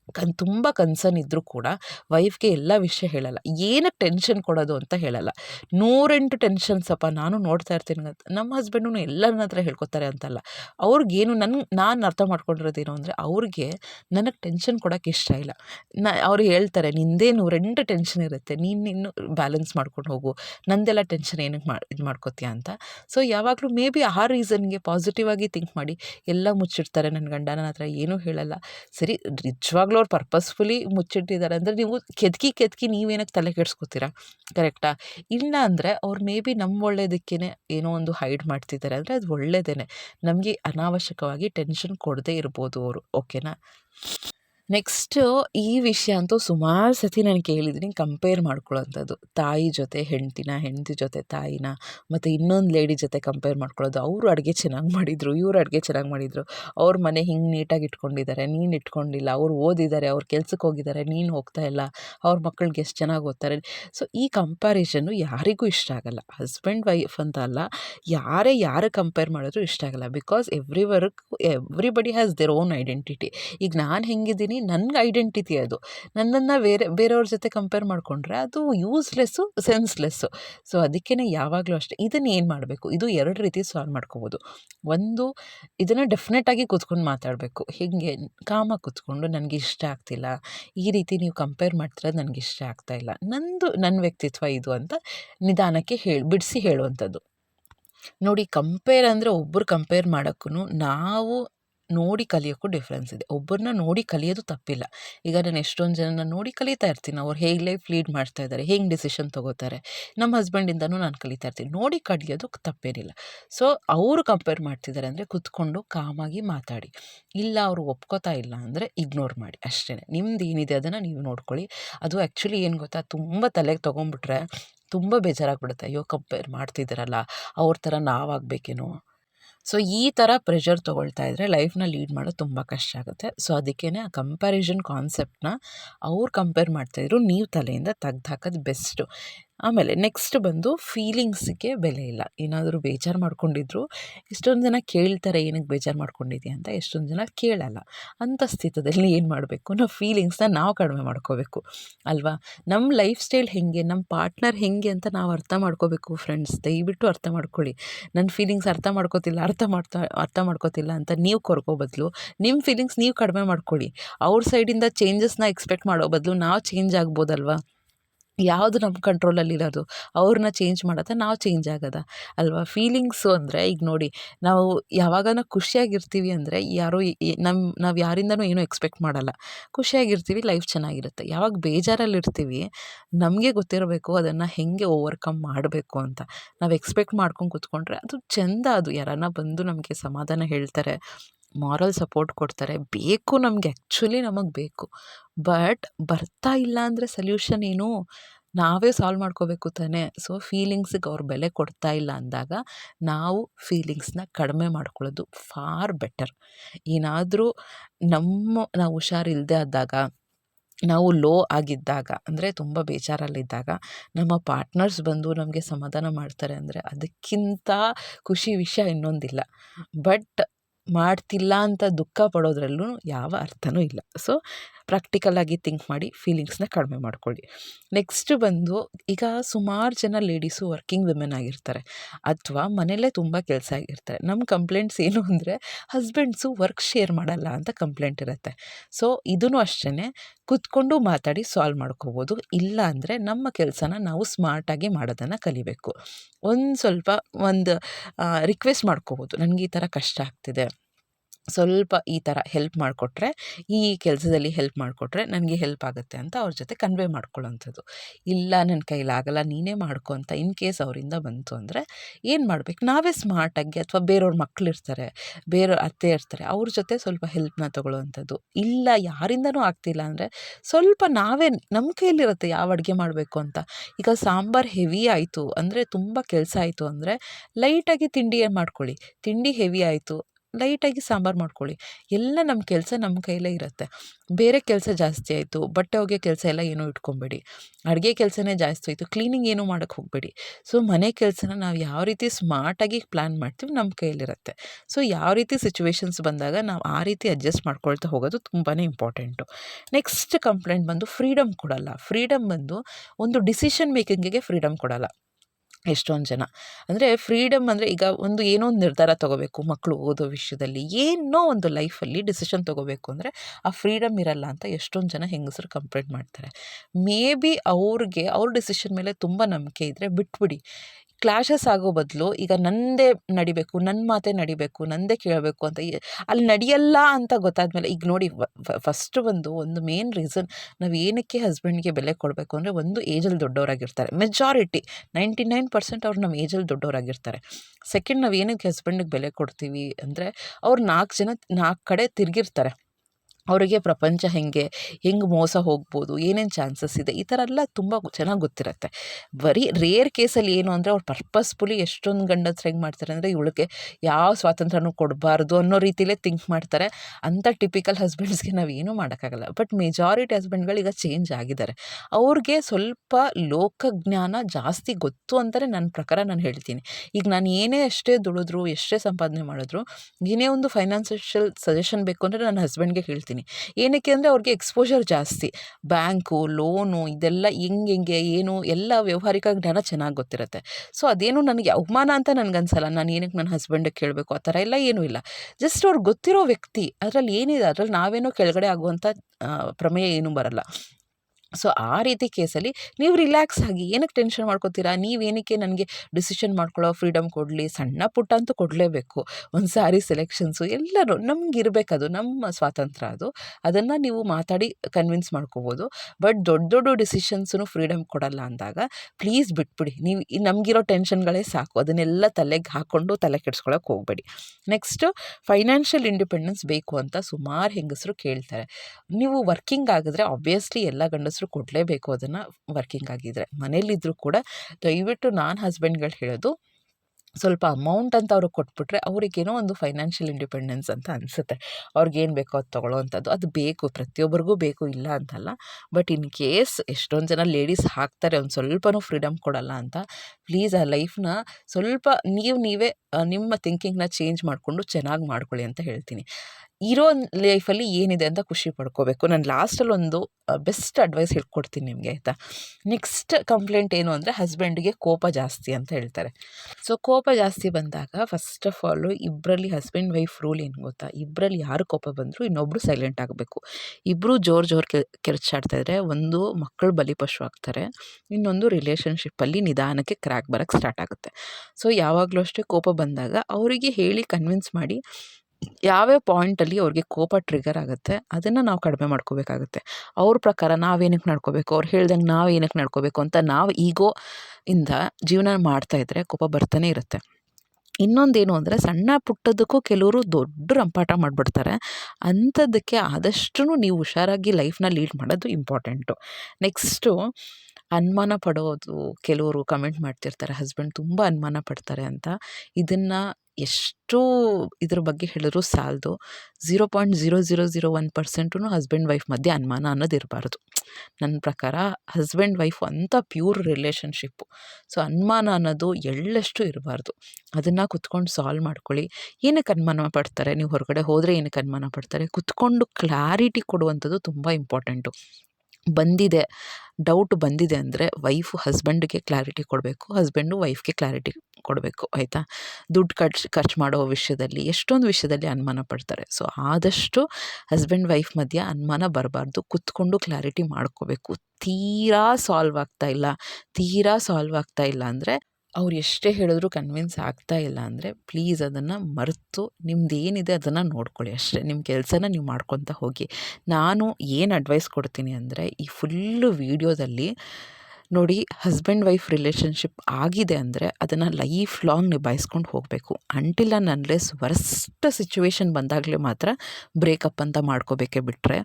ಕನ್ ತುಂಬ ಕನ್ಸರ್ನ್ ಇದ್ದರೂ ಕೂಡ ವೈಫ್ಗೆ ಎಲ್ಲ ವಿಷಯ ಹೇಳಲ್ಲ. ಏನಕ್ಕೆ ಟೆನ್ಷನ್ ಕೊಡೋದು ಅಂತ ಹೇಳಲ್ಲ. ನೂರೆಂಟು ಟೆನ್ಷನ್ಸಪ್ಪ ನಾನು ನೋಡ್ತಾ ಇರ್ತೀನಿ ನಮ್ಮ ಹಸ್ಬೆಂಡು ಎಲ್ಲ ನನ್ನ ಹತ್ರ ಹೇಳ್ಕೊತಾರೆ ಅಂತಲ್ಲ. ಅವ್ರಿಗೇನು ನನ್ನ ನಾನು ಅರ್ಥ ಮಾಡ್ಕೊಂಡಿರೋದೇನು ಅಂದರೆ ಅವ್ರಿಗೆ ನನಗೆ ಟೆನ್ಷನ್ ಕೊಡೋಕ್ಕೆ ಇಷ್ಟ ಇಲ್ಲ. ನ, ಅವ್ರು ಹೇಳ್ತಾರೆ, ನಿಂದೇ ನೂರೆಂಟು ಟೆನ್ಷನ್ ಇರುತ್ತೆ. ನೀನು ಇನ್ನು ಬ್ಯಾಲೆನ್ಸ್ ಮಾಡ್ಕೊಂಡು ಹೋಗು. ನಂದೆಲ್ಲ ಟೆನ್ಷನ್ ಏನಕ್ಕೆ ಮಾಡಿ ಇದು ಮಾಡ್ಕೋತೀಯ ಅಂತ. ಸೊ, ಯಾವಾಗಲೂ ಮೇ ಬಿ ಆ ರೀಸನ್ಗೆ ಪಾಸಿಟಿವ್ ಆಗಿ ಥಿಂಕ್ ಮಾಡಿ, ಎಲ್ಲ ಮುಚ್ಚಿಡ್ತಾರೆ ನನ್ನ ಗಂಡ ನನ್ನ ಹತ್ರ ಏನೂ ಹೇಳಲ್ಲ. ಸರಿ, ನಿಜವಾಗ್ಲೂ ಅವ್ರು ಪರ್ಪಸ್ಫುಲಿ ಮುಚ್ಚಿಟ್ಟಿದ್ದಾರೆ. ಅಂದರೆ ನೀವು ಕೆದಕಿ ಕೆದಕಿ ನೀವೇನಕ್ಕೆ ತಲೆ ಕೆಡ್ಸ್ಕೊತೀರಾ? ಕರೆಕ್ಟಾ ಇಲ್ಲ ಅಂದರೆ ಅವ್ರು ಮೇ ಬಿ ನಮ್ಮ ಒಳ್ಳೇದಕ್ಕೇ ಏನೋ ಒಂದು ಹೈಡ್ ಮಾಡ್ತಿದ್ದಾರೆ. ಅಂದರೆ ಅದು ಒಳ್ಳೆಯದೇನೆ ನಮಗೆ ಅನಾವಶ್ಯಕವಾಗಿ ಟೆನ್ಷನ್ ಕೊಡದೇ ಇರ್ಬೋದು ಅವರು. ಓಕೆನಾ ನೆಕ್ಸ್ಟು ಈ ವಿಷಯ ಅಂತೂ ಸುಮಾರು ಸತಿ ನಾನು ಕೇಳಿದ್ದೀನಿ ಕಂಪೇರ್ ಮಾಡ್ಕೊಳ್ಳೋಂಥದ್ದು. ತಾಯಿ ಜೊತೆ ಹೆಂಡ್ತಿನ, ಹೆಂಡತಿ ಜೊತೆ ತಾಯಿನ, ಮತ್ತು ಇನ್ನೊಂದು ಲೇಡಿ ಜೊತೆ ಕಂಪೇರ್ ಮಾಡ್ಕೊಳ್ಳೋದು. ಅವರು ಅಡುಗೆ ಚೆನ್ನಾಗಿ ಮಾಡಿದರು, ಇವರು ಅಡುಗೆ ಚೆನ್ನಾಗಿ ಮಾಡಿದರು. ಅವ್ರ ಮನೆ ಹಿಂಗೆ ನೀಟಾಗಿ ಇಟ್ಕೊಂಡಿದ್ದಾರೆ ನೀನು ಇಟ್ಕೊಂಡಿಲ್ಲ. ಅವ್ರು ಓದಿದ್ದಾರೆ ಅವ್ರು ಕೆಲ್ಸಕ್ಕೆ ಹೋಗಿದ್ದಾರೆ ನೀನು ಹೋಗ್ತಾ ಇಲ್ಲ. ಅವ್ರ ಮಕ್ಕಳಿಗೆ ಎಷ್ಟು ಚೆನ್ನಾಗಿ ಓದ್ತಾರೆ. ಸೊ ಈ ಕಂಪ್ಯಾರಿಷನ್ನು ಯಾರಿಗೂ ಇಷ್ಟ ಆಗಲ್ಲ. ಹಸ್ಬೆಂಡ್ ವೈಫ್ ಅಂತ ಅಲ್ಲ, ಯಾರೇ ಯಾರು ಕಂಪೇರ್ ಮಾಡಿದ್ರು ಇಷ್ಟ ಆಗಲ್ಲ. Because every work everybody has their own identity ಈಗ ನಾನು ಹೆಂಗಿದ್ದೀನಿ ನನ್ಗೆ ಐಡೆಂಟಿಟಿ ಅದು. ನನ್ನನ್ನು ಬೇರೆ, ಬೇರೆಯವ್ರ ಜೊತೆ ಕಂಪೇರ್ ಮಾಡಿಕೊಂಡ್ರೆ ಅದು ಯೂಸ್ಲೆಸ್ಸು ಸೆನ್ಸ್ಲೆಸ್ಸು ಸೊ ಅದಕ್ಕೇ ಯಾವಾಗಲೂ ಅಷ್ಟೇ, ಇದನ್ನು ಏನು ಮಾಡಬೇಕು? ಇದು ಎರಡು ರೀತಿ ಸಾಲ್ವ್ ಮಾಡ್ಕೋಬೋದು. ಒಂದು, ಇದನ್ನು ಡೆಫಿನೆಟಾಗಿ ಕೂತ್ಕೊಂಡು ಮಾತಾಡಬೇಕು. ಹೀಗೆ, ಕಾಮ ಕೂತ್ಕೊಂಡು ನನಗೆ ಇಷ್ಟ ಆಗ್ತಿಲ್ಲ. ಈ ರೀತಿ ನೀವು ಕಂಪೇರ್ ಮಾಡ್ತಿರೋದು ನನಗೆ ಇಷ್ಟ ಆಗ್ತಾ ಇಲ್ಲ. ನಂದು ನನ್ನ ವ್ಯಕ್ತಿತ್ವ ಇದು ಅಂತ ನಿಧಾನಕ್ಕೆ ಹೇಳಿ ಬಿಡಿಸಿ ಹೇಳುವಂಥದ್ದು. ನೋಡಿ ಕಂಪೇರ್ ಅಂದರೆ ಒಬ್ಬರು ಕಂಪೇರ್ ಮಾಡೋಕ್ಕೂ ನಾವು ನೋಡಿ ಕಲಿಯೋಕ್ಕೂ ಡಿಫ್ರೆನ್ಸ್ ಇದೆ. ಒಬ್ಬರನ್ನ ನೋಡಿ ಕಲಿಯೋದು ತಪ್ಪಿಲ್ಲ. ಈಗ ನಾನು ಎಷ್ಟೊಂದು ಜನನ ನೋಡಿ ಕಲಿತಾ ಇರ್ತೀನಿ. ಅವ್ರು ಹೇಗೆ ಲೈಫ್ ಲೀಡ್ ಮಾಡ್ತಾ ಇದ್ದಾರೆ ಹೇಗೆ ಡಿಸಿಷನ್ ತೊಗೋತಾರೆ. ನಮ್ಮ ಹಸ್ಬೆಂಡಿಂದನೂ ನಾನು ಕಲಿತಾ ಇರ್ತೀನಿ. ನೋಡಿ ಕಲಿಯೋದು ತಪ್ಪೇನಿಲ್ಲ. ಸೊ ಅವರು ಕಂಪೇರ್ ಮಾಡ್ತಿದ್ದಾರೆ ಅಂದರೆ ಕುತ್ಕೊಂಡು ಕಾಮಾಗಿ ಮಾತಾಡಿ. ಇಲ್ಲ, ಅವರು ಒಪ್ಕೋತಾ ಇಲ್ಲ ಅಂದರೆ ಇಗ್ನೋರ್ ಮಾಡಿ. ಅಷ್ಟೇ ನಿಮ್ದು ಏನಿದೆ ಅದನ್ನು ನೀವು ನೋಡ್ಕೊಳ್ಳಿ. ಅದು ಆ್ಯಕ್ಚುಲಿ ಏನು ಗೊತ್ತಾ? ತುಂಬ ತಲೆಗೆ ತೊಗೊಂಡ್ಬಿಟ್ರೆ ತುಂಬ ಬೇಜಾರಾಗ್ಬಿಡುತ್ತೆ. ಅಯ್ಯೋ ಕಂಪೇರ್ ಮಾಡ್ತಿದ್ದಾರಲ್ಲ ಅವ್ರ ಥರ ನಾವಾಗಬೇಕೇನೋ. ಸೊ ಈ ಥರ ಪ್ರೆಷರ್ ತೊಗೊಳ್ತಾ ಇದ್ದರೆ ಲೈಫ್ನ ಲೀಡ್ ಮಾಡೋದು ತುಂಬ ಕಷ್ಟ ಆಗುತ್ತೆ. ಸೊ ಅದಕ್ಕೇ ಆ ಕಂಪ್ಯಾರಿಸನ್ ಕಾನ್ಸೆಪ್ಟನ್ನ ಅವ್ರು ಕಂಪೇರ್ ಮಾಡ್ತಾಯಿದ್ರು ನೀವು ತಲೆಯಿಂದ ತೆಗ್ದು ಹಾಕೋದು ಬೆಸ್ಟು ಆಮೇಲೆ ನೆಕ್ಸ್ಟ್ ಬಂದು ಫೀಲಿಂಗ್ಸ್ಗೆ ಬೆಲೆ ಇಲ್ಲ. ಏನಾದರೂ ಬೇಜಾರು ಮಾಡ್ಕೊಂಡಿದ್ರು, ಎಷ್ಟೊಂದು ಜನ ಕೇಳ್ತಾರೆ ಏನಕ್ಕೆ ಬೇಜಾರು ಮಾಡ್ಕೊಂಡಿದ್ಯಾ? ಅಂತ ಎಷ್ಟೊಂದು ಜನ ಕೇಳಲ್ಲ. ಅಂಥ ಸ್ಥಿತದಲ್ಲಿ ಏನು ಮಾಡಬೇಕು? ನಾವು ಫೀಲಿಂಗ್ಸ್ನ ನಾವು ಕಡಿಮೆ ಮಾಡ್ಕೋಬೇಕು. ಅಲ್ವಾ? ನಮ್ಮ ಲೈಫ್ ಸ್ಟೈಲ್ ಹೇಗೆ? ನಮ್ಮ ಪಾರ್ಟ್ನರ್ ಹೇಗೆ ಅಂತ ನಾವು ಅರ್ಥ ಮಾಡ್ಕೋಬೇಕು ಫ್ರೆಂಡ್ಸ್ ದಯವಿಟ್ಟು ಅರ್ಥ ಮಾಡ್ಕೊಳ್ಳಿ. ನನ್ನ ಫೀಲಿಂಗ್ಸ್ ಅರ್ಥ ಮಾಡ್ಕೋತಿಲ್ಲ, ಅರ್ಥ ಮಾಡ್ತಾ, ಅರ್ಥ ಮಾಡ್ಕೋತಿಲ್ಲ ಅಂತ ನೀವು ಕೊರ್ಕೋ ಬದಲು ನಿಮ್ಮ ಫೀಲಿಂಗ್ಸ್ ನೀವು ಕಡಿಮೆ ಮಾಡ್ಕೊಳ್ಳಿ. ಅವ್ರ ಸೈಡಿಂದ ಚೇಂಜಸ್ನ ಎಕ್ಸ್ಪೆಕ್ಟ್ ಮಾಡೋ ಬದಲು ನಾವು ಚೇಂಜ್ ಆಗ್ಬೋದಲ್ವಾ? ಯಾವುದು ನಮ್ಮ ಕಂಟ್ರೋಲಲ್ಲಿರೋದು ಅವ್ರನ್ನ ಚೇಂಜ್ ಮಾಡೋದಾ ನಾವು ಚೇಂಜ್ ಆಗೋದ. ಅಲ್ವಾ? ಫೀಲಿಂಗ್ಸು ಅಂದರೆ, ಈಗ ನೋಡಿ, ನಾವು ಯಾವಾಗಾನ ಖುಷಿಯಾಗಿರ್ತೀವಿ ಅಂದರೆ, ಯಾರೋ ನಮ್ಮ ನಾವು ಯಾರಿಂದನೂ ಏನೂ ಎಕ್ಸ್ಪೆಕ್ಟ್ ಮಾಡಲ್ಲ. ಖುಷಿಯಾಗಿರ್ತೀವಿ ಲೈಫ್ ಚೆನ್ನಾಗಿರುತ್ತೆ. ಯಾವಾಗ ಬೇಜಾರಲ್ಲಿರ್ತೀವಿ, ನಮಗೆ ಗೊತ್ತಿರಬೇಕು, ಅದನ್ನು ಹೇಗೆ ಓವರ್ಕಮ್ ಮಾಡಬೇಕು ಅಂತ. ನಾವು ಎಕ್ಸ್ಪೆಕ್ಟ್ ಮಾಡ್ಕೊಂಡು ಕೂತ್ಕೊಂಡ್ರೆ, ಅದು ಚೆಂದ ಅದು. ಯಾರನ್ನ ಬಂದು ನಮಗೆ ಸಮಾಧಾನ ಹೇಳ್ತಾರೆ ಮಾರಲ್ ಸಪೋರ್ಟ್ ಕೊಡ್ತಾರೆ. ಬೇಕು ನಮಗೆ ಆ್ಯಕ್ಚುಲಿ ನಮಗೆ ಬೇಕು. ಬಟ್ ಬರ್ತಾ ಇಲ್ಲ ಅಂದರೆ ಸಲ್ಯೂಷನ್ ಏನು? ನಾವೇ ಸಾಲ್ವ್ ಮಾಡ್ಕೋಬೇಕು ತಾನೇ. ಸೊ ಫೀಲಿಂಗ್ಸಿಗೆ ಅವ್ರು ಬೆಲೆ ಕೊಡ್ತಾ ಇಲ್ಲ ಅಂದಾಗ ನಾವು ಫೀಲಿಂಗ್ಸ್ನ ಕಡಿಮೆ ಮಾಡ್ಕೊಳ್ಳೋದು ಫಾರ್ ಬೆಟರ್ ಏನಾದರೂ ನಮ್ಮ, ನಾವು ಹುಷಾರಿಲ್ಲದೆ ಆದಾಗ, ನಾವು ಲೋ ಆಗಿದ್ದಾಗ, ಅಂದರೆ ತುಂಬ ಬೇಜಾರಲ್ಲಿದ್ದಾಗ, ನಮ್ಮ ಪಾರ್ಟ್ನರ್ಸ್ ಬಂದು ನಮಗೆ ಸಮಾಧಾನ ಮಾಡ್ತಾರೆ ಅಂದರೆ ಅದಕ್ಕಿಂತ ಖುಷಿ ವಿಷಯ ಇನ್ನೊಂದಿಲ್ಲ. ಬಟ್ ಮಾಡ್ತಿಲ್ಲ ಅಂತ ದುಃಖ ಪಡೋದ್ರಲ್ಲೂ ಯಾವ ಅರ್ಥನೂ ಇಲ್ಲ. ಸೊ ಪ್ರಾಕ್ಟಿಕಲಾಗಿ ಥಿಂಕ್ ಮಾಡಿ ಫೀಲಿಂಗ್ಸ್ನ ಕಡಿಮೆ ಮಾಡ್ಕೊಳ್ಳಿ. ನೆಕ್ಸ್ಟ್ ಬಂದು, ಈಗ ಸುಮಾರು ಜನ ಲೇಡೀಸು ವರ್ಕಿಂಗ್ ವಿಮೆನ್ ಆಗಿರ್ತಾರೆ. ಅಥವಾ ಮನೆಯಲ್ಲೇ ತುಂಬ ಕೆಲಸ ಆಗಿರ್ತಾರೆ. ನಮ್ಮ ಕಂಪ್ಲೇಂಟ್ಸ್ ಏನು ಅಂದರೆ ಹಸ್ಬೆಂಡ್ಸು ವರ್ಕ್ ಶೇರ್ ಮಾಡಲ್ಲ ಅಂತ ಕಂಪ್ಲೇಂಟ್ ಇರುತ್ತೆ. ಸೊ ಇದೂ ಅಷ್ಟೇ ಕೂತ್ಕೊಂಡು ಮಾತಾಡಿ ಸಾಲ್ವ್ ಮಾಡ್ಕೋಬೋದು. ಇಲ್ಲ ಅಂದರೆ ನಮ್ಮ ಕೆಲಸನ ನಾವು ಸ್ಮಾರ್ಟಾಗಿ ಮಾಡೋದನ್ನು ಕಲಿಬೇಕು. ಒಂದು ಸ್ವಲ್ಪ, ಒಂದು ರಿಕ್ವೆಸ್ಟ್ ಮಾಡ್ಕೋಬೋದು. ನನಗೆ ಈ ಥರ ಕಷ್ಟ ಆಗ್ತಿದೆ. ಸ್ವಲ್ಪ ಈ ಥರ ಹೆಲ್ಪ್ ಮಾಡಿಕೊಟ್ರೆ, ಈ ಕೆಲಸದಲ್ಲಿ ಹೆಲ್ಪ್ ಮಾಡಿಕೊಟ್ರೆ ನನಗೆ ಹೆಲ್ಪ್ ಆಗುತ್ತೆ ಅಂತ ಅವ್ರ ಜೊತೆ ಕನ್ವೆ ಮಾಡ್ಕೊಳ್ಳೋಂಥದ್ದು ಇಲ್ಲ ನನ್ನ ಕೈಲಾಗಲ್ಲ ನೀನೇ ಮಾಡ್ಕೊ ಅಂತ ಇನ್ ಕೇಸ್ ಅವರಿಂದ ಬಂತು ಅಂದರೆ ಏನು ಮಾಡ್ಬೇಕು? ನಾವೇ ಸ್ಮಾರ್ಟಾಗಿ ಅಥವಾ ಬೇರೆಯವ್ರ ಮಕ್ಕಳಿರ್ತಾರೆ ಬೇರೆಯವ್ರ ಅತ್ತೆ ಇರ್ತಾರೆ, ಅವ್ರ ಜೊತೆ ಸ್ವಲ್ಪ ಹೆಲ್ಪ್ನ ತೊಗೊಳ್ಳೋವಂಥದ್ದು. ಇಲ್ಲ, ಯಾರಿಂದನೂ ಆಗ್ತಿಲ್ಲ ಅಂದರೆ ಸ್ವಲ್ಪ ನಾವೇ ನಮ್ಮ ಕೈಲಿರುತ್ತೆ ಯಾವ ಅಡುಗೆ ಮಾಡಬೇಕು ಅಂತ. ಈಗ ಸಾಂಬಾರು ಹೆವಿ ಆಯಿತು ಅಂದರೆ ತುಂಬ ಕೆಲಸ ಆಯಿತು ಅಂದರೆ ಲೈಟಾಗಿ ತಿಂಡಿ ಏನು ಮಾಡ್ಕೊಳ್ಳಿ. ತಿಂಡಿ ಹೆವಿ ಆಯಿತು ಲೈಟಾಗಿ ಸಾಂಬಾರು ಮಾಡ್ಕೊಳ್ಳಿ. ಎಲ್ಲ ನಮ್ಮ ಕೆಲಸ ನಮ್ಮ ಕೈಲೇ ಇರುತ್ತೆ. ಬೇರೆ ಕೆಲಸ ಜಾಸ್ತಿ ಆಯಿತು, ಬಟ್ಟೆ ಹೋಗಿ ಕೆಲಸ ಎಲ್ಲ ಏನೂ ಇಟ್ಕೊಬೇಡಿ. ಅಡುಗೆ ಕೆಲಸನೇ ಜಾಸ್ತಿ ಆಯಿತು, ಕ್ಲೀನಿಂಗ್ ಏನೂ ಮಾಡೋಕ್ಕೆ ಹೋಗಬೇಡಿ. ಸೊ, ಮನೆ ಕೆಲಸನ ನಾವು ಯಾವ ರೀತಿ ಸ್ಮಾರ್ಟಾಗಿ ಪ್ಲ್ಯಾನ್ ಮಾಡ್ತೀವಿ ನಮ್ಮ ಕೈಯಲ್ಲಿರುತ್ತೆ ಸೊ, ಯಾವ ರೀತಿ ಸಿಚುವೇಶನ್ಸ್ ಬಂದಾಗ ನಾವು ಆ ರೀತಿ ಅಡ್ಜಸ್ಟ್ ಮಾಡ್ಕೊಳ್ತಾ ಹೋಗೋದು ತುಂಬಾ ಇಂಪಾರ್ಟೆಂಟು. ನೆಕ್ಸ್ಟ್ ಕಂಪ್ಲೇಂಟ್ ಬಂದು ಫ್ರೀಡಮ್ ಕೊಡಲ್ಲ. ಫ್ರೀಡಮ್ ಬಂದು ಒಂದು ಡಿಸಿಷನ್ ಮೇಕಿಂಗಿಗೆ ಫ್ರೀಡಮ್ ಕೊಡಲ್ಲ. ಎಷ್ಟೊಂದು ಜನ. ಅಂದರೆ ಫ್ರೀಡಮ್ ಅಂದರೆ ಈಗ ಒಂದು ಏನೋ ಒಂದು ನಿರ್ಧಾರ ತೊಗೋಬೇಕು ಮಕ್ಕಳು ಓದೋ ವಿಷಯದಲ್ಲಿ. ಏನೋ ಒಂದು ಲೈಫಲ್ಲಿ ಡಿಸಿಷನ್ ತೊಗೋಬೇಕು ಅಂದರೆ ಆ ಫ್ರೀಡಮ್ ಇರಲ್ಲ ಅಂತ ಎಷ್ಟೊಂದು ಜನ ಹೆಂಗಸರು ಕಂಪ್ಲೇಂಟ್ ಮಾಡ್ತಾರೆ. ಮೇ ಬಿ ಅವ್ರಿಗೆ ಅವ್ರ ಡಿಸಿಷನ್ ಮೇಲೆ ತುಂಬ ನಂಬಿಕೆ ಇದ್ದರೆ ಬಿಟ್ಬಿಡಿ. ಕ್ಲಾಶಸ್ ಆಗೋ ಬದಲು ಈಗ ನನ್ನದೇ ನಡಿಬೇಕು ನನ್ನ ಮಾತೇ ನಡಿಬೇಕು, ನಂದೇ ಕೇಳಬೇಕು ಅಂತ ಅಲ್ಲಿ ನಡೆಯಲ್ಲ ಅಂತ ಗೊತ್ತಾದ್ಮೇಲೆ ಈಗ ನೋಡಿ ಫಸ್ಟ್ ಬಂದು ಒಂದು ಮೇನ್ ರೀಸನ್ ನಾವು ಏನಕ್ಕೆ ಹಸ್ಬೆಂಡ್ಗೆ ಬೆಲೆ ಕೊಡಬೇಕು ಅಂದರೆ ಒಂದು ಏಜಲ್ಲಿ ದೊಡ್ಡವರಾಗಿರ್ತಾರೆ. ಮೆಜಾರಿಟಿ ನೈಂಟಿ ನೈನ್ ಪರ್ಸೆಂಟ್ ಅವ್ರು ನಮ್ಮ ಏಜಲ್ಲಿ ದೊಡ್ಡವರಾಗಿರ್ತಾರೆ. ಸೆಕೆಂಡ್ ನಾವು ಏನಕ್ಕೆ ಹಸ್ಬೆಂಡಿಗೆ ಬೆಲೆ ಕೊಡ್ತೀವಿ ಅಂದರೆ ಅವ್ರು ನಾಲ್ಕು ಜನ ನಾಲ್ಕು ಕಡೆ ತಿರುಗಿರ್ತಾರೆ. ಅವರಿಗೆ ಪ್ರಪಂಚ ಹೇಗೆ, ಹೆಂಗೆ ಮೋಸ ಹೋಗ್ಬೋದು, ಏನೇನು ಚಾನ್ಸಸ್ ಇದೆ, ಈ ಥರ ಎಲ್ಲ ತುಂಬ ಚೆನ್ನಾಗಿ ಗೊತ್ತಿರುತ್ತೆ. ಬರೀ ರೇರ್ ಕೇಸಲ್ಲಿ ಏನು ಅಂದರೆ ಅವ್ರು ಪರ್ಪಸ್ಫುಲಿ ಎಷ್ಟೊಂದು ಗಂಡಸ್ರು ಹೆಂಗೆ ಮಾಡ್ತಾರೆ ಅಂದರೆ ಇವಳಿಗೆ ಯಾವ ಸ್ವಾತಂತ್ರ್ಯನೂ ಕೊಡಬಾರ್ದು ಅನ್ನೋ ರೀತಿಲೇ ಥಿಂಕ್ ಮಾಡ್ತಾರೆ. ಅಂಥ ಟಿಪಿಕಲ್ ಹಸ್ಬೆಂಡ್ಸ್ಗೆ ನಾವು ಏನೂ ಮಾಡೋಕ್ಕಾಗಲ್ಲ. ಬಟ್ ಮೆಜಾರಿಟಿ ಈಗ ಚೇಂಜ್ ಆಗಿದ್ದಾರೆ. ಅವ್ರಿಗೆ ಸ್ವಲ್ಪ ಲೋಕಜ್ಞಾನ ಜಾಸ್ತಿ ಗೊತ್ತು ಅಂತಲೇ ನನ್ನ ಪ್ರಕಾರ ನಾನು ಹೇಳ್ತೀನಿ. ಈಗ ನಾನು ಏನೇ ಎಷ್ಟೇ ದುಡಿದ್ರು, ಎಷ್ಟೇ ಸಂಪಾದನೆ ಮಾಡಿದ್ರು, ಏನೇ ಒಂದು ಫೈನಾನ್ಸಿಯಲ್ ಸಜೆಷನ್ ಬೇಕು ಅಂದರೆ ನನ್ನ ಹಸ್ಬೆಂಡ್ಗೆ ಹೇಳ್ತೀನಿ. ಏನಕ್ಕೆ ಅಂದರೆ ಅವ್ರಿಗೆ ಎಕ್ಸ್ಪೋಜರ್ ಜಾಸ್ತಿ. ಬ್ಯಾಂಕು, ಲೋನು ಇದೆಲ್ಲ ಹೆಂಗೆ ಹೆಂಗೆ ಏನು ಎಲ್ಲ ವ್ಯವಹಾರಿಕ ಜ್ಞಾನ ಚೆನ್ನಾಗಿ ಗೊತ್ತಿರುತ್ತೆ. ಸೊ ಅದೇನು ನನಗೆ ಅವಮಾನ ಅಂತ ನನಗನ್ಸಲ್ಲ. ನಾನು ಏನಕ್ಕೆ ನನ್ನ ಹಸ್ಬೆಂಡಿಗೆ ಕೇಳಬೇಕು? ಆ ಥರ ಎಲ್ಲ ಏನೂ ಇಲ್ಲ. ಜಸ್ಟ್ ಅವ್ರಿಗೆ ಗೊತ್ತಿರೋ ವ್ಯಕ್ತಿ, ಅದರಲ್ಲಿ ಏನಿದೆ? ಅದ್ರಲ್ಲಿ ನಾವೇನೋ ಕೆಳಗಡೆ ಆಗುವಂಥ ಪ್ರಮೇಯ ಏನೂ ಬರಲ್ಲ. ಸೊ, ಆ ರೀತಿ ಕೇಸಲ್ಲಿ ನೀವು ರಿಲ್ಯಾಕ್ಸ್ ಆಗಿ ಏನಕ್ಕೆ ಟೆನ್ಷನ್ ಮಾಡ್ಕೋತೀರಾ? ನೀವೇನಕ್ಕೆ ನನಗೆ ಡಿಸಿಷನ್ ಮಾಡ್ಕೊಳ್ಳೋ ಫ್ರೀಡಮ್ ಕೊಡಲಿ, ಸಣ್ಣ ಪುಟ್ಟ ಅಂತೂ ಕೊಡಲೇಬೇಕು. ಒಂದು ಸಾರಿ ಸೆಲೆಕ್ಷನ್ಸು ಎಲ್ಲರೂ ನಮ್ಗೆ ಇರಬೇಕದು ನಮ್ಮ ಸ್ವಾತಂತ್ರ್ಯ ಅದು. ಅದನ್ನು ನೀವು ಮಾತಾಡಿ ಕನ್ವಿನ್ಸ್ ಮಾಡ್ಕೋಬೋದು. ಬಟ್ ದೊಡ್ಡ ದೊಡ್ಡ ಡಿಸಿಷನ್ಸೂ ಫ್ರೀಡಮ್ ಕೊಡಲ್ಲ ಅಂದಾಗ ಪ್ಲೀಸ್ ಬಿಟ್ಬಿಡಿ. ನೀವು ನಮಗಿರೋ ಟೆನ್ಷನ್ಗಳೇ ಸಾಕು. ಅದನ್ನೆಲ್ಲ ತಲೆಗೆ ಹಾಕ್ಕೊಂಡು ತಲೆ ಕೆಡ್ಸ್ಕೊಳಕ್ಕೆ ಹೋಗಬೇಡಿ. ನೆಕ್ಸ್ಟು ಫೈನಾನ್ಷಿಯಲ್ ಇಂಡಿಪೆಂಡೆನ್ಸ್ ಬೇಕು ಅಂತ ಸುಮಾರು ಹೆಂಗಸರು ಕೇಳ್ತಾರೆ. ನೀವು ವರ್ಕಿಂಗ್ ಆಗಿದ್ರೆ ಆಬ್ವಿಯಸ್ಲಿ ಎಲ್ಲ ಗಂಡಸರು ಕೊಡಲೇಬೇಕು ಅದನ್ನು ವರ್ಕಿಂಗ್ ಆಗಿದ್ದರೆ ಮನೇಲಿದ್ದರೂ ಕೂಡ ದಯವಿಟ್ಟು ನಾನು ಹಸ್ಬೆಂಡ್ಗಳು ಹೇಳೋದು ಸ್ವಲ್ಪ ಅಮೌಂಟ್ ಅಂತ ಅವ್ರಿಗೆ ಕೊಟ್ಬಿಟ್ರೆ ಅವ್ರಿಗೇನೋ ಒಂದು ಫೈನಾನ್ಷಿಯಲ್ ಇಂಡಿಪೆಂಡೆನ್ಸ್ ಅಂತ ಅನಿಸುತ್ತೆ. ಅವ್ರಿಗೇನು ಬೇಕೋ ಅದು ತೊಗೊಳ್ಳೋವಂಥದ್ದು ಅದು ಬೇಕು ಪ್ರತಿಯೊಬ್ಬರಿಗೂ ಬೇಕು, ಇಲ್ಲ ಅಂತಲ್ಲ. ಬಟ್ ಇನ್ ಕೇಸ್ ಎಷ್ಟೊಂದು ಜನ ಲೇಡೀಸ್ ಹಾಕ್ತಾರೆ, ಒಂದು ಸ್ವಲ್ಪನೂ ಫ್ರೀಡಮ್ ಕೊಡಲ್ಲ ಅಂತ, ಪ್ಲೀಸ್ ಆ ಲೈಫ್ನ ಸ್ವಲ್ಪ ನೀವು ನೀವೇ ನಿಮ್ಮ ಥಿಂಕಿಂಗ್ನ ಚೇಂಜ್ ಮಾಡಿಕೊಂಡು ಚೆನ್ನಾಗಿ ಮಾಡ್ಕೊಳ್ಳಿ ಅಂತ ಹೇಳ್ತೀನಿ. ಇರೋ ಲೈಫಲ್ಲಿ ಏನಿದೆ ಅಂತ ಖುಷಿ ಪಡ್ಕೋಬೇಕು. ನಾನು ಲಾಸ್ಟಲ್ಲಿ ಒಂದು ಬೆಸ್ಟ್ ಅಡ್ವೈಸ್ ಹೇಳ್ಕೊಡ್ತೀನಿ ನಿಮಗೆ, ಆಯಿತಾ? ನೆಕ್ಸ್ಟ್ ಕಂಪ್ಲೇಂಟ್ ಏನು ಅಂದರೆ ಹಸ್ಬೆಂಡಿಗೆ ಕೋಪ ಜಾಸ್ತಿ ಅಂತ ಹೇಳ್ತಾರೆ. ಸೊ, ಕೋಪ ಜಾಸ್ತಿ ಬಂದಾಗ ಫಸ್ಟ್ ಆಫ್ ಆಲು ಇಬ್ಬರಲ್ಲಿ ಹಸ್ಬೆಂಡ್ ವೈಫ್ ರೂಲ್ ಏನು ಗೊತ್ತಾ? ಇಬ್ಬರಲ್ಲಿ ಯಾರು ಕೋಪ ಬಂದರೂ ಇನ್ನೊಬ್ಬರು ಸೈಲೆಂಟ್ ಆಗಬೇಕು. ಇಬ್ಬರು ಜೋರು ಜೋರು ಕೆ ಇದ್ದರೆ ಒಂದು ಮಕ್ಕಳು ಬಲಿಪಶು ಆಗ್ತಾರೆ ಇನ್ನೊಂದು ರಿಲೇಷನ್ಶಿಪ್ಪಲ್ಲಿ ನಿಧಾನಕ್ಕೆ ಕ್ರ್ಯಾಕ್ ಬರೋಕ್ಕೆ ಸ್ಟಾರ್ಟ್ ಆಗುತ್ತೆ. ಸೊ, ಯಾವಾಗಲೂ ಅಷ್ಟೇ ಕೋಪ ಬಂದಾಗ ಅವರಿಗೆ ಹೇಳಿ ಕನ್ವಿನ್ಸ್ ಮಾಡಿ ಯಾವ್ಯಾವ ಪಾಯಿಂಟಲ್ಲಿ ಅವ್ರಿಗೆ ಕೋಪ ಟ್ರಿಗರ್ ಆಗುತ್ತೆ, ಅದನ್ನು ನಾವು ಕಡಿಮೆ ಮಾಡ್ಕೋಬೇಕಾಗುತ್ತೆ. ಅವ್ರ ಪ್ರಕಾರ ನಾವೇನಕ್ಕೆ ನಡ್ಕೋಬೇಕು? ಅವ್ರು ಹೇಳ್ದಂಗೆ ನಾವು ಏನಕ್ಕೆ ನಡ್ಕೋಬೇಕು ಅಂತ ನಾವು ಈಗೋ ಇಂದ ಜೀವನ ಮಾಡ್ತಾಯಿದ್ರೆ ಕೋಪ ಬರ್ತಾನೆ ಇರುತ್ತೆ. ಇನ್ನೊಂದೇನು ಅಂದರೆ ಸಣ್ಣ ಪುಟ್ಟದಕ್ಕೂ ಕೆಲವರು ದೊಡ್ಡ ರಂಪಾಟ ಮಾಡಿಬಿಡ್ತಾರೆ. ಅಂಥದ್ದಕ್ಕೆ ಆದಷ್ಟು ನೀವು ಹುಷಾರಾಗಿ ಲೈಫ್ನ ಲೀಡ್ ಮಾಡೋದು ಇಂಪಾರ್ಟೆಂಟು ನೆಕ್ಸ್ಟು ಅನುಮಾನ ಪಡೋದು ಕೆಲವರು ಕಮೆಂಟ್ ಮಾಡ್ತಿರ್ತಾರೆ, ಹಸ್ಬೆಂಡ್ ತುಂಬ ಅನುಮಾನ ಪಡ್ತಾರೆ ಅಂತ. ಇದನ್ನು ಎಷ್ಟು ಇದ್ರ ಬಗ್ಗೆ ಹೇಳಿದ್ರು ಸಾಲದು. Zero point zero zero zero one percent husband wife ಮಧ್ಯೆ ಅನುಮಾನ ಅನ್ನೋದು ಇರಬಾರ್ದು. ನನ್ನ ಪ್ರಕಾರ ಹಸ್ಬೆಂಡ್ ವೈಫ್ ಅಂತ ಪ್ಯೂರ್ ರಿಲೇಷನ್ಶಿಪ್ಪು. ಸೊ, ಅನುಮಾನ ಅನ್ನೋದು ಎಳ್ಳಷ್ಟು ಇರಬಾರ್ದು. ಅದನ್ನು ಕುತ್ಕೊಂಡು ಸಾಲ್ವ್ ಮಾಡ್ಕೊಳ್ಳಿ. ಏನಕ್ಕೆ ಅನುಮಾನ ಪಡ್ತಾರೆ? ನೀವು ಹೊರಗಡೆ ಹೋದರೆ ಏನಕ್ಕೆ ಅನುಮಾನ ಪಡ್ತಾರೆ? ಕುತ್ಕೊಂಡು ಕ್ಲಾರಿಟಿ ಕೊಡುವಂಥದ್ದು ತುಂಬ ಇಂಪಾರ್ಟೆಂಟು. ಬಂದಿದೆ ಡೌಟ್ ಬಂದಿದೆ ಅಂದರೆ ವೈಫು ಹಸ್ಬೆಂಡ್ಗೆ ಕ್ಲಾರಿಟಿ ಕೊಡಬೇಕು ಹಸ್ಬೆಂಡು ವೈಫ್ಗೆ ಕ್ಲಾರಿಟಿ ಕೊಡಬೇಕು, ಆಯಿತಾ? ದುಡ್ಡು ಖರ್ಚು ಖರ್ಚು ಮಾಡೋ ವಿಷಯದಲ್ಲಿ, ಎಷ್ಟೊಂದು ವಿಷಯದಲ್ಲಿ ಅನುಮಾನ ಪಡ್ತಾರೆ. ಸೊ ಆದಷ್ಟು ಹಸ್ಬೆಂಡ್ ವೈಫ್ ಮಧ್ಯೆ ಅನುಮಾನ ಬರಬಾರ್ದು, ಕುತ್ಕೊಂಡು ಕ್ಲಾರಿಟಿ ಮಾಡ್ಕೋಬೇಕು. ತೀರಾ ಸಾಲ್ವ್ ಆಗ್ತಾ ಇಲ್ಲ, ತೀರಾ ಸಾಲ್ವ್ ಆಗ್ತಾ ಇಲ್ಲ ಅಂದರೆ ಅವ್ರು ಎಷ್ಟೇ ಹೇಳಿದ್ರು ಕನ್ವಿನ್ಸ್ ಆಗ್ತಾ ಇಲ್ಲ ಅಂದರೆ ಪ್ಲೀಸ್ ಅದನ್ನು ಮರೆತು ನಿಮ್ದು ಏನಿದೆ ಅದನ್ನು ನೋಡ್ಕೊಳ್ಳಿ ಅಷ್ಟೇ. ನಿಮ್ಮ ಕೆಲಸನ ನೀವು ಮಾಡ್ಕೊತ ಹೋಗಿ. ನಾನು ಏನು ಅಡ್ವೈಸ್ ಕೊಡ್ತೀನಿ ಅಂದರೆ ಈ ಫುಲ್ಲು ವೀಡಿಯೋದಲ್ಲಿ ನೋಡಿ ಹಸ್ಬೆಂಡ್ ವೈಫ್ ರಿಲೇಷನ್ಶಿಪ್ ಆಗಿದೆ ಅಂದರೆ ಅದನ್ನು ಲೈಫ್ ಲಾಂಗ್ ನಿಭಾಯಿಸ್ಕೊಂಡು ಹೋಗಬೇಕು. ಅಂಟಿಲ್ಲ ನನ್ಲೆಸ್ ವರ್ಸ್ಟ್ ಸಿಚುವೇಶನ್ ಬಂದಾಗಲೇ ಮಾತ್ರ ಬ್ರೇಕಪ್ ಅಂತ ಮಾಡ್ಕೋಬೇಕೆ ಬಿಟ್ಟರೆ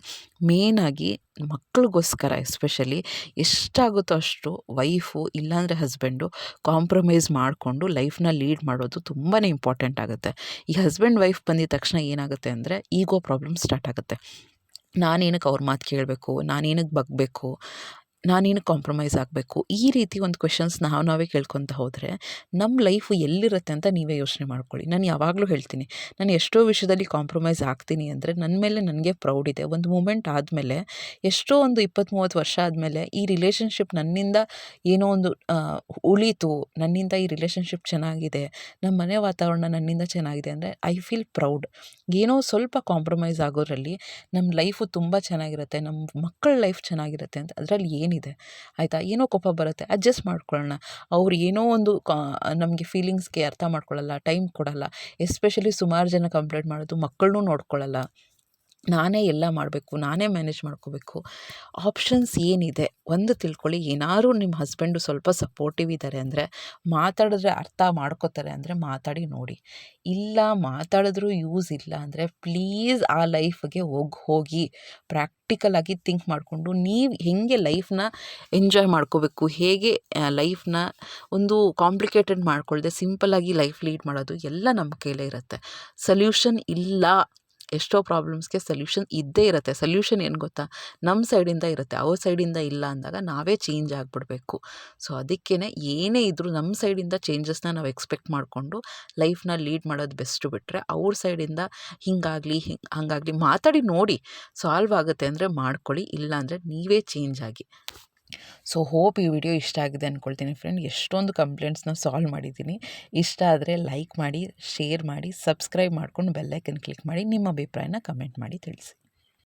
ಮೇನಾಗಿ ಮಕ್ಕಳಿಗೋಸ್ಕರ ಎಸ್ಪೆಷಲಿ ಎಷ್ಟಾಗುತ್ತೋ ಅಷ್ಟು ವೈಫು ಇಲ್ಲಾಂದರೆ ಹಸ್ಬೆಂಡು ಕಾಂಪ್ರಮೈಸ್ ಮಾಡಿಕೊಂಡು ಲೈಫ್ನ ಲೀಡ್ ಮಾಡೋದು ತುಂಬಾ ಇಂಪಾರ್ಟೆಂಟ್ ಆಗುತ್ತೆ. ಈ ಹಸ್ಬೆಂಡ್ ವೈಫ್ ಬಂದಿದ ತಕ್ಷಣ ಏನಾಗುತ್ತೆ ಅಂದರೆ ಈಗೋ ಪ್ರಾಬ್ಲಮ್ ಸ್ಟಾರ್ಟ್ ಆಗುತ್ತೆ. ನಾನೇನಕ್ಕೆ ಅವ್ರ ಮಾತು ಕೇಳಬೇಕು ನಾನೇನಕ್ಕೆ ಬಗ್ಬೇಕು ನಾನೇನು ಕಾಂಪ್ರಮೈಸ್ ಆಗಬೇಕು? ಈ ರೀತಿ ಒಂದು ಕ್ವೆಶನ್ಸ್ ನಾವು ನಾವೇ ಕೇಳ್ಕೊತ ಹೋದರೆ ನಮ್ಮ ಲೈಫು ಎಲ್ಲಿರುತ್ತೆ ಅಂತ ನೀವೇ ಯೋಚನೆ ಮಾಡ್ಕೊಳ್ಳಿ. ನಾನು ಯಾವಾಗಲೂ ಹೇಳ್ತೀನಿ, ನಾನು ಎಷ್ಟೋ ವಿಷಯದಲ್ಲಿ ಕಾಂಪ್ರಮೈಸ್ ಆಗ್ತೀನಿ ಅಂದರೆ ನನ್ನ ಮೇಲೆ ನನಗೆ ಪ್ರೌಡ್ ಇದೆ. ಒಂದು ಮೂಮೆಂಟ್ ಆದಮೇಲೆ, ಎಷ್ಟೋ ಒಂದು ಇಪ್ಪತ್ತು ಮೂವತ್ತು ವರ್ಷ ಆದಮೇಲೆ ಈ ರಿಲೇಷನ್ಶಿಪ್ ನನ್ನಿಂದ ಏನೋ ಒಂದು ಉಳೀತು. ನನ್ನಿಂದ ಈ ರಿಲೇಷನ್ಶಿಪ್ ಚೆನ್ನಾಗಿದೆ. ನಮ್ಮ ಮನೆ ವಾತಾವರಣ ನನ್ನಿಂದ ಚೆನ್ನಾಗಿದೆ ಅಂದರೆ ಐ ಫೀಲ್ ಪ್ರೌಡ್ ಏನೋ ಸ್ವಲ್ಪ ಕಾಂಪ್ರಮೈಸ್ ಆಗೋದ್ರಲ್ಲಿ ನಮ್ಮ ಲೈಫು ತುಂಬ ಚೆನ್ನಾಗಿರುತ್ತೆ ನಮ್ಮ ಮಕ್ಕಳ ಲೈಫ್ ಚೆನ್ನಾಗಿರುತ್ತೆ ಅಂತ ಅದರಲ್ಲಿ ಏನಿದೆ? ಆಯಿತಾ? ಏನೋ ಕೋಪ ಬರುತ್ತೆ ಅಡ್ಜಸ್ಟ್ ಮಾಡ್ಕೊಳ್ಳೋಣ ಅವ್ರು ಏನೋ ಒಂದು ನಮಗೆ ಫೀಲಿಂಗ್ಸ್ಗೆ ಅರ್ಥ ಮಾಡ್ಕೊಳ್ಳಲ್ಲ ಟೈಮ್ ಕೊಡಲ್ಲ. ಎಸ್ಪೆಷಲಿ ಸುಮಾರು ಜನ ಕಂಪ್ಲೇಂಟ್ ಮಾಡೋದು ಮಕ್ಕಳನ್ನೂ ನೋಡ್ಕೊಳ್ಳಲ್ಲ ನಾನೇ ಎಲ್ಲ ಮಾಡಬೇಕು, ನಾನೇ ಮ್ಯಾನೇಜ್ ಮಾಡ್ಕೋಬೇಕು. ಆಪ್ಷನ್ಸ್ ಏನಿದೆ? ಒಂದು ತಿಳ್ಕೊಳ್ಳಿ, ಏನಾದ್ರು ನಿಮ್ಮ ಹಸ್ಬೆಂಡು ಸ್ವಲ್ಪ ಸಪೋರ್ಟಿವ್ ಇದ್ದಾರೆ ಅಂದರೆ ಮಾತಾಡಿದ್ರೆ ಅರ್ಥ ಮಾಡ್ಕೋತಾರೆ ಅಂದರೆ ಮಾತಾಡಿ ನೋಡಿ. ಇಲ್ಲ ಮಾತಾಡಿದ್ರೂ ಯೂಸ್ ಇಲ್ಲ ಅಂದರೆ ಪ್ಲೀಸ್ ಆ ಲೈಫ್ಗೆ ಹೋಗಿ ಹೋಗಿ ಪ್ರಾಕ್ಟಿಕಲಾಗಿ ಥಿಂಕ್ ಮಾಡಿಕೊಂಡು ನೀವು ಹೇಗೆ ಲೈಫ್ನ ಎಂಜಾಯ್ ಮಾಡ್ಕೋಬೇಕು, ಹೇಗೆ ಲೈಫ್ನ ಒಂದು ಕಾಂಪ್ಲಿಕೇಟೆಡ್ ಮಾಡ್ಕೊಳ್ದೆ ಸಿಂಪಲ್ಲಾಗಿ ಲೈಫ್ ಲೀಡ್ ಮಾಡೋದು ಎಲ್ಲ ನಮ್ಮ ಕೈಲೇ ಇರುತ್ತೆ. ಸೊಲ್ಯೂಷನ್ ಇಲ್ಲ ಎಷ್ಟೋ ಪ್ರಾಬ್ಲಮ್ಸ್ಗೆ ಸೊಲ್ಯೂಷನ್ ಇದ್ದೇ ಇರುತ್ತೆ. ಸೊಲ್ಯೂಷನ್ ಏನು ಗೊತ್ತಾ? ನಮ್ಮ ಸೈಡಿಂದ ಇರುತ್ತೆ. ಅವ್ರ ಸೈಡಿಂದ ಇಲ್ಲ ಅಂದಾಗ ನಾವೇ ಚೇಂಜ್ ಆಗಿಬಿಡ್ಬೇಕು. ಸೊ ಅದಕ್ಕೇ ಏನೇ ಇದ್ದರೂ ನಮ್ಮ ಸೈಡಿಂದ ಚೇಂಜಸ್ನ ನಾವು ಎಕ್ಸ್ಪೆಕ್ಟ್ ಮಾಡಿಕೊಂಡು ಲೈಫ್ನ ಲೀಡ್ ಮಾಡೋದು ಬೆಸ್ಟು ಬಿಟ್ಟರೆ ಅವ್ರ ಸೈಡಿಂದ ಹಿಂಗಾಗಲಿ, ಹಿಂಗೆ, ಹಂಗಾಗಲಿ ಮಾತಾಡಿ ನೋಡಿ ಸಾಲ್ವ್ ಆಗುತ್ತೆ ಅಂದರೆ ಮಾಡ್ಕೊಳ್ಳಿ. ಇಲ್ಲಾಂದರೆ ನೀವೇ ಚೇಂಜ್ ಆಗಿ. ಸೊ ಹೋಪ್ ಈ ವಿಡಿಯೋ ಇಷ್ಟ ಆಗಿದೆ ಅಂದ್ಕೊಳ್ತೀನಿ ಫ್ರೆಂಡ್ ಎಷ್ಟೊಂದು ಕಂಪ್ಲೇಂಟ್ಸ್ನ ಸಾಲ್ವ್ ಮಾಡಿದ್ದೀನಿ. ಇಷ್ಟ ಆದರೆ ಲೈಕ್ ಮಾಡಿ ಶೇರ್ ಮಾಡಿ ಸಬ್ಸ್ಕ್ರೈಬ್ ಮಾಡ್ಕೊಂಡು ಬೆಲ್ಲೈಕನ್ ಕ್ಲಿಕ್ ಮಾಡಿ, ನಿಮ್ಮ ಅಭಿಪ್ರಾಯನ ಕಮೆಂಟ್ ಮಾಡಿ ತಿಳಿಸಿ.